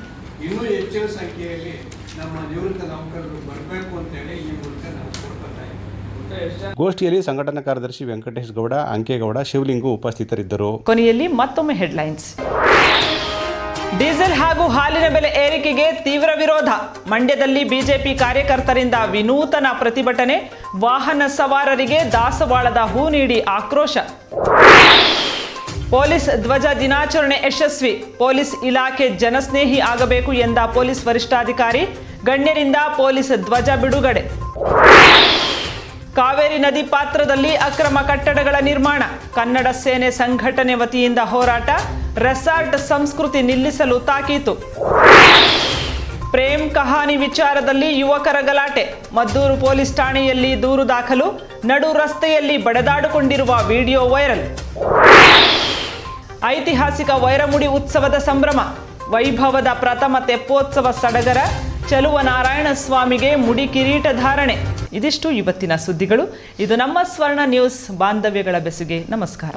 ಇನ್ನೂ ಹೆಚ್ಚಿನ ಸಂಖ್ಯೆಯಲ್ಲಿ ನಮ್ಮ ನಿವೃತ್ತ ನೌಕರರು ಬರಬೇಕು ಅಂತೇಳಿ ಈ ಮೂಲಕ ನಾವು ಕೋರ್ಕೊತಾ ಇದ್ದೀವಿ. ಗೋಷ್ಠಿಯಲ್ಲಿ ಸಂಘಟನಾ ಕಾರ್ಯದರ್ಶಿ ವೆಂಕಟೇಶ್ ಗೌಡ ಅಂಕೇಗೌಡ ಶಿವಲಿಂಗು ಉಪಸ್ಥಿತರಿದ್ದರು. ಕೊನೆಯಲ್ಲಿ ಮತ್ತೊಮ್ಮೆ ಹೆಡ್ಲೈನ್ಸ್. ಡೀಸೆಲ್ ಹಾಗೂ ಹಾಲಿನ ಬೆಲೆ ಏರಿಕೆಗೆ ತೀವ್ರ ವಿರೋಧ. ಮಂಡ್ಯದಲ್ಲಿ ಬಿಜೆಪಿ ಕಾರ್ಯಕರ್ತರಿಂದ ವಿನೂತನ ಪ್ರತಿಭಟನೆ, ವಾಹನ ಸವಾರರಿಗೆ ದಾಸವಾಳದ ಹೂ ನೀಡಿ ಆಕ್ರೋಶ. ಪೊಲೀಸ್ ಧ್ವಜ ದಿನಾಚರಣೆ ಯಶಸ್ವಿ. ಪೊಲೀಸ್ ಇಲಾಖೆ ಜನಸ್ನೇಹಿ ಆಗಬೇಕು ಎಂದ ಪೊಲೀಸ್ ವರಿಷ್ಠಾಧಿಕಾರಿ, ಗಣ್ಯರಿಂದ ಪೊಲೀಸ್ ಧ್ವಜ ಬಿಡುಗಡೆ. ಕಾವೇರಿ ನದಿ ಪಾತ್ರದಲ್ಲಿ ಅಕ್ರಮ ಕಟ್ಟಡಗಳ ನಿರ್ಮಾಣ. ಕನ್ನಡ ಸೇನೆ ಸಂಘಟನೆ ವತಿಯಿಂದ ಹೋರಾಟ. ರೆಸಾರ್ಟ್ ಸಂಸ್ಕೃತಿ ನಿಲ್ಲಿಸಲು ತಾಕೀತು. ಪ್ರೇಮ್ ಕಹಾನಿ ವಿಚಾರದಲ್ಲಿ ಯುವಕರ ಗಲಾಟೆ. ಮದ್ದೂರು ಪೊಲೀಸ್ ಠಾಣೆಯಲ್ಲಿ ದೂರು ದಾಖಲು. ನಡು ರಸ್ತೆಯಲ್ಲಿ ಬಡದಾಡಿಕೊಂಡಿರುವ ವಿಡಿಯೋ ವೈರಲ್. ಐತಿಹಾಸಿಕ ವೈರಮುಡಿ ಉತ್ಸವದ ಸಂಭ್ರಮ. ವೈಭವದ ಪ್ರಥಮ ತೆಪ್ಪೋತ್ಸವ ಸಡಗರ. ಚಲುವ ನಾರಾಯಣ ಸ್ವಾಮಿಗೆ ಮುಡಿ ಕಿರೀಟ ಧಾರಣೆ. ಇದಿಷ್ಟು ಇವತ್ತಿನ ಸುದ್ದಿಗಳು. ಇದು ನಮ್ಮ ಸ್ವರ್ಣ ನ್ಯೂಸ್, ಬಾಂಧವ್ಯಗಳ ಬೆಸುಗೆ. ನಮಸ್ಕಾರ.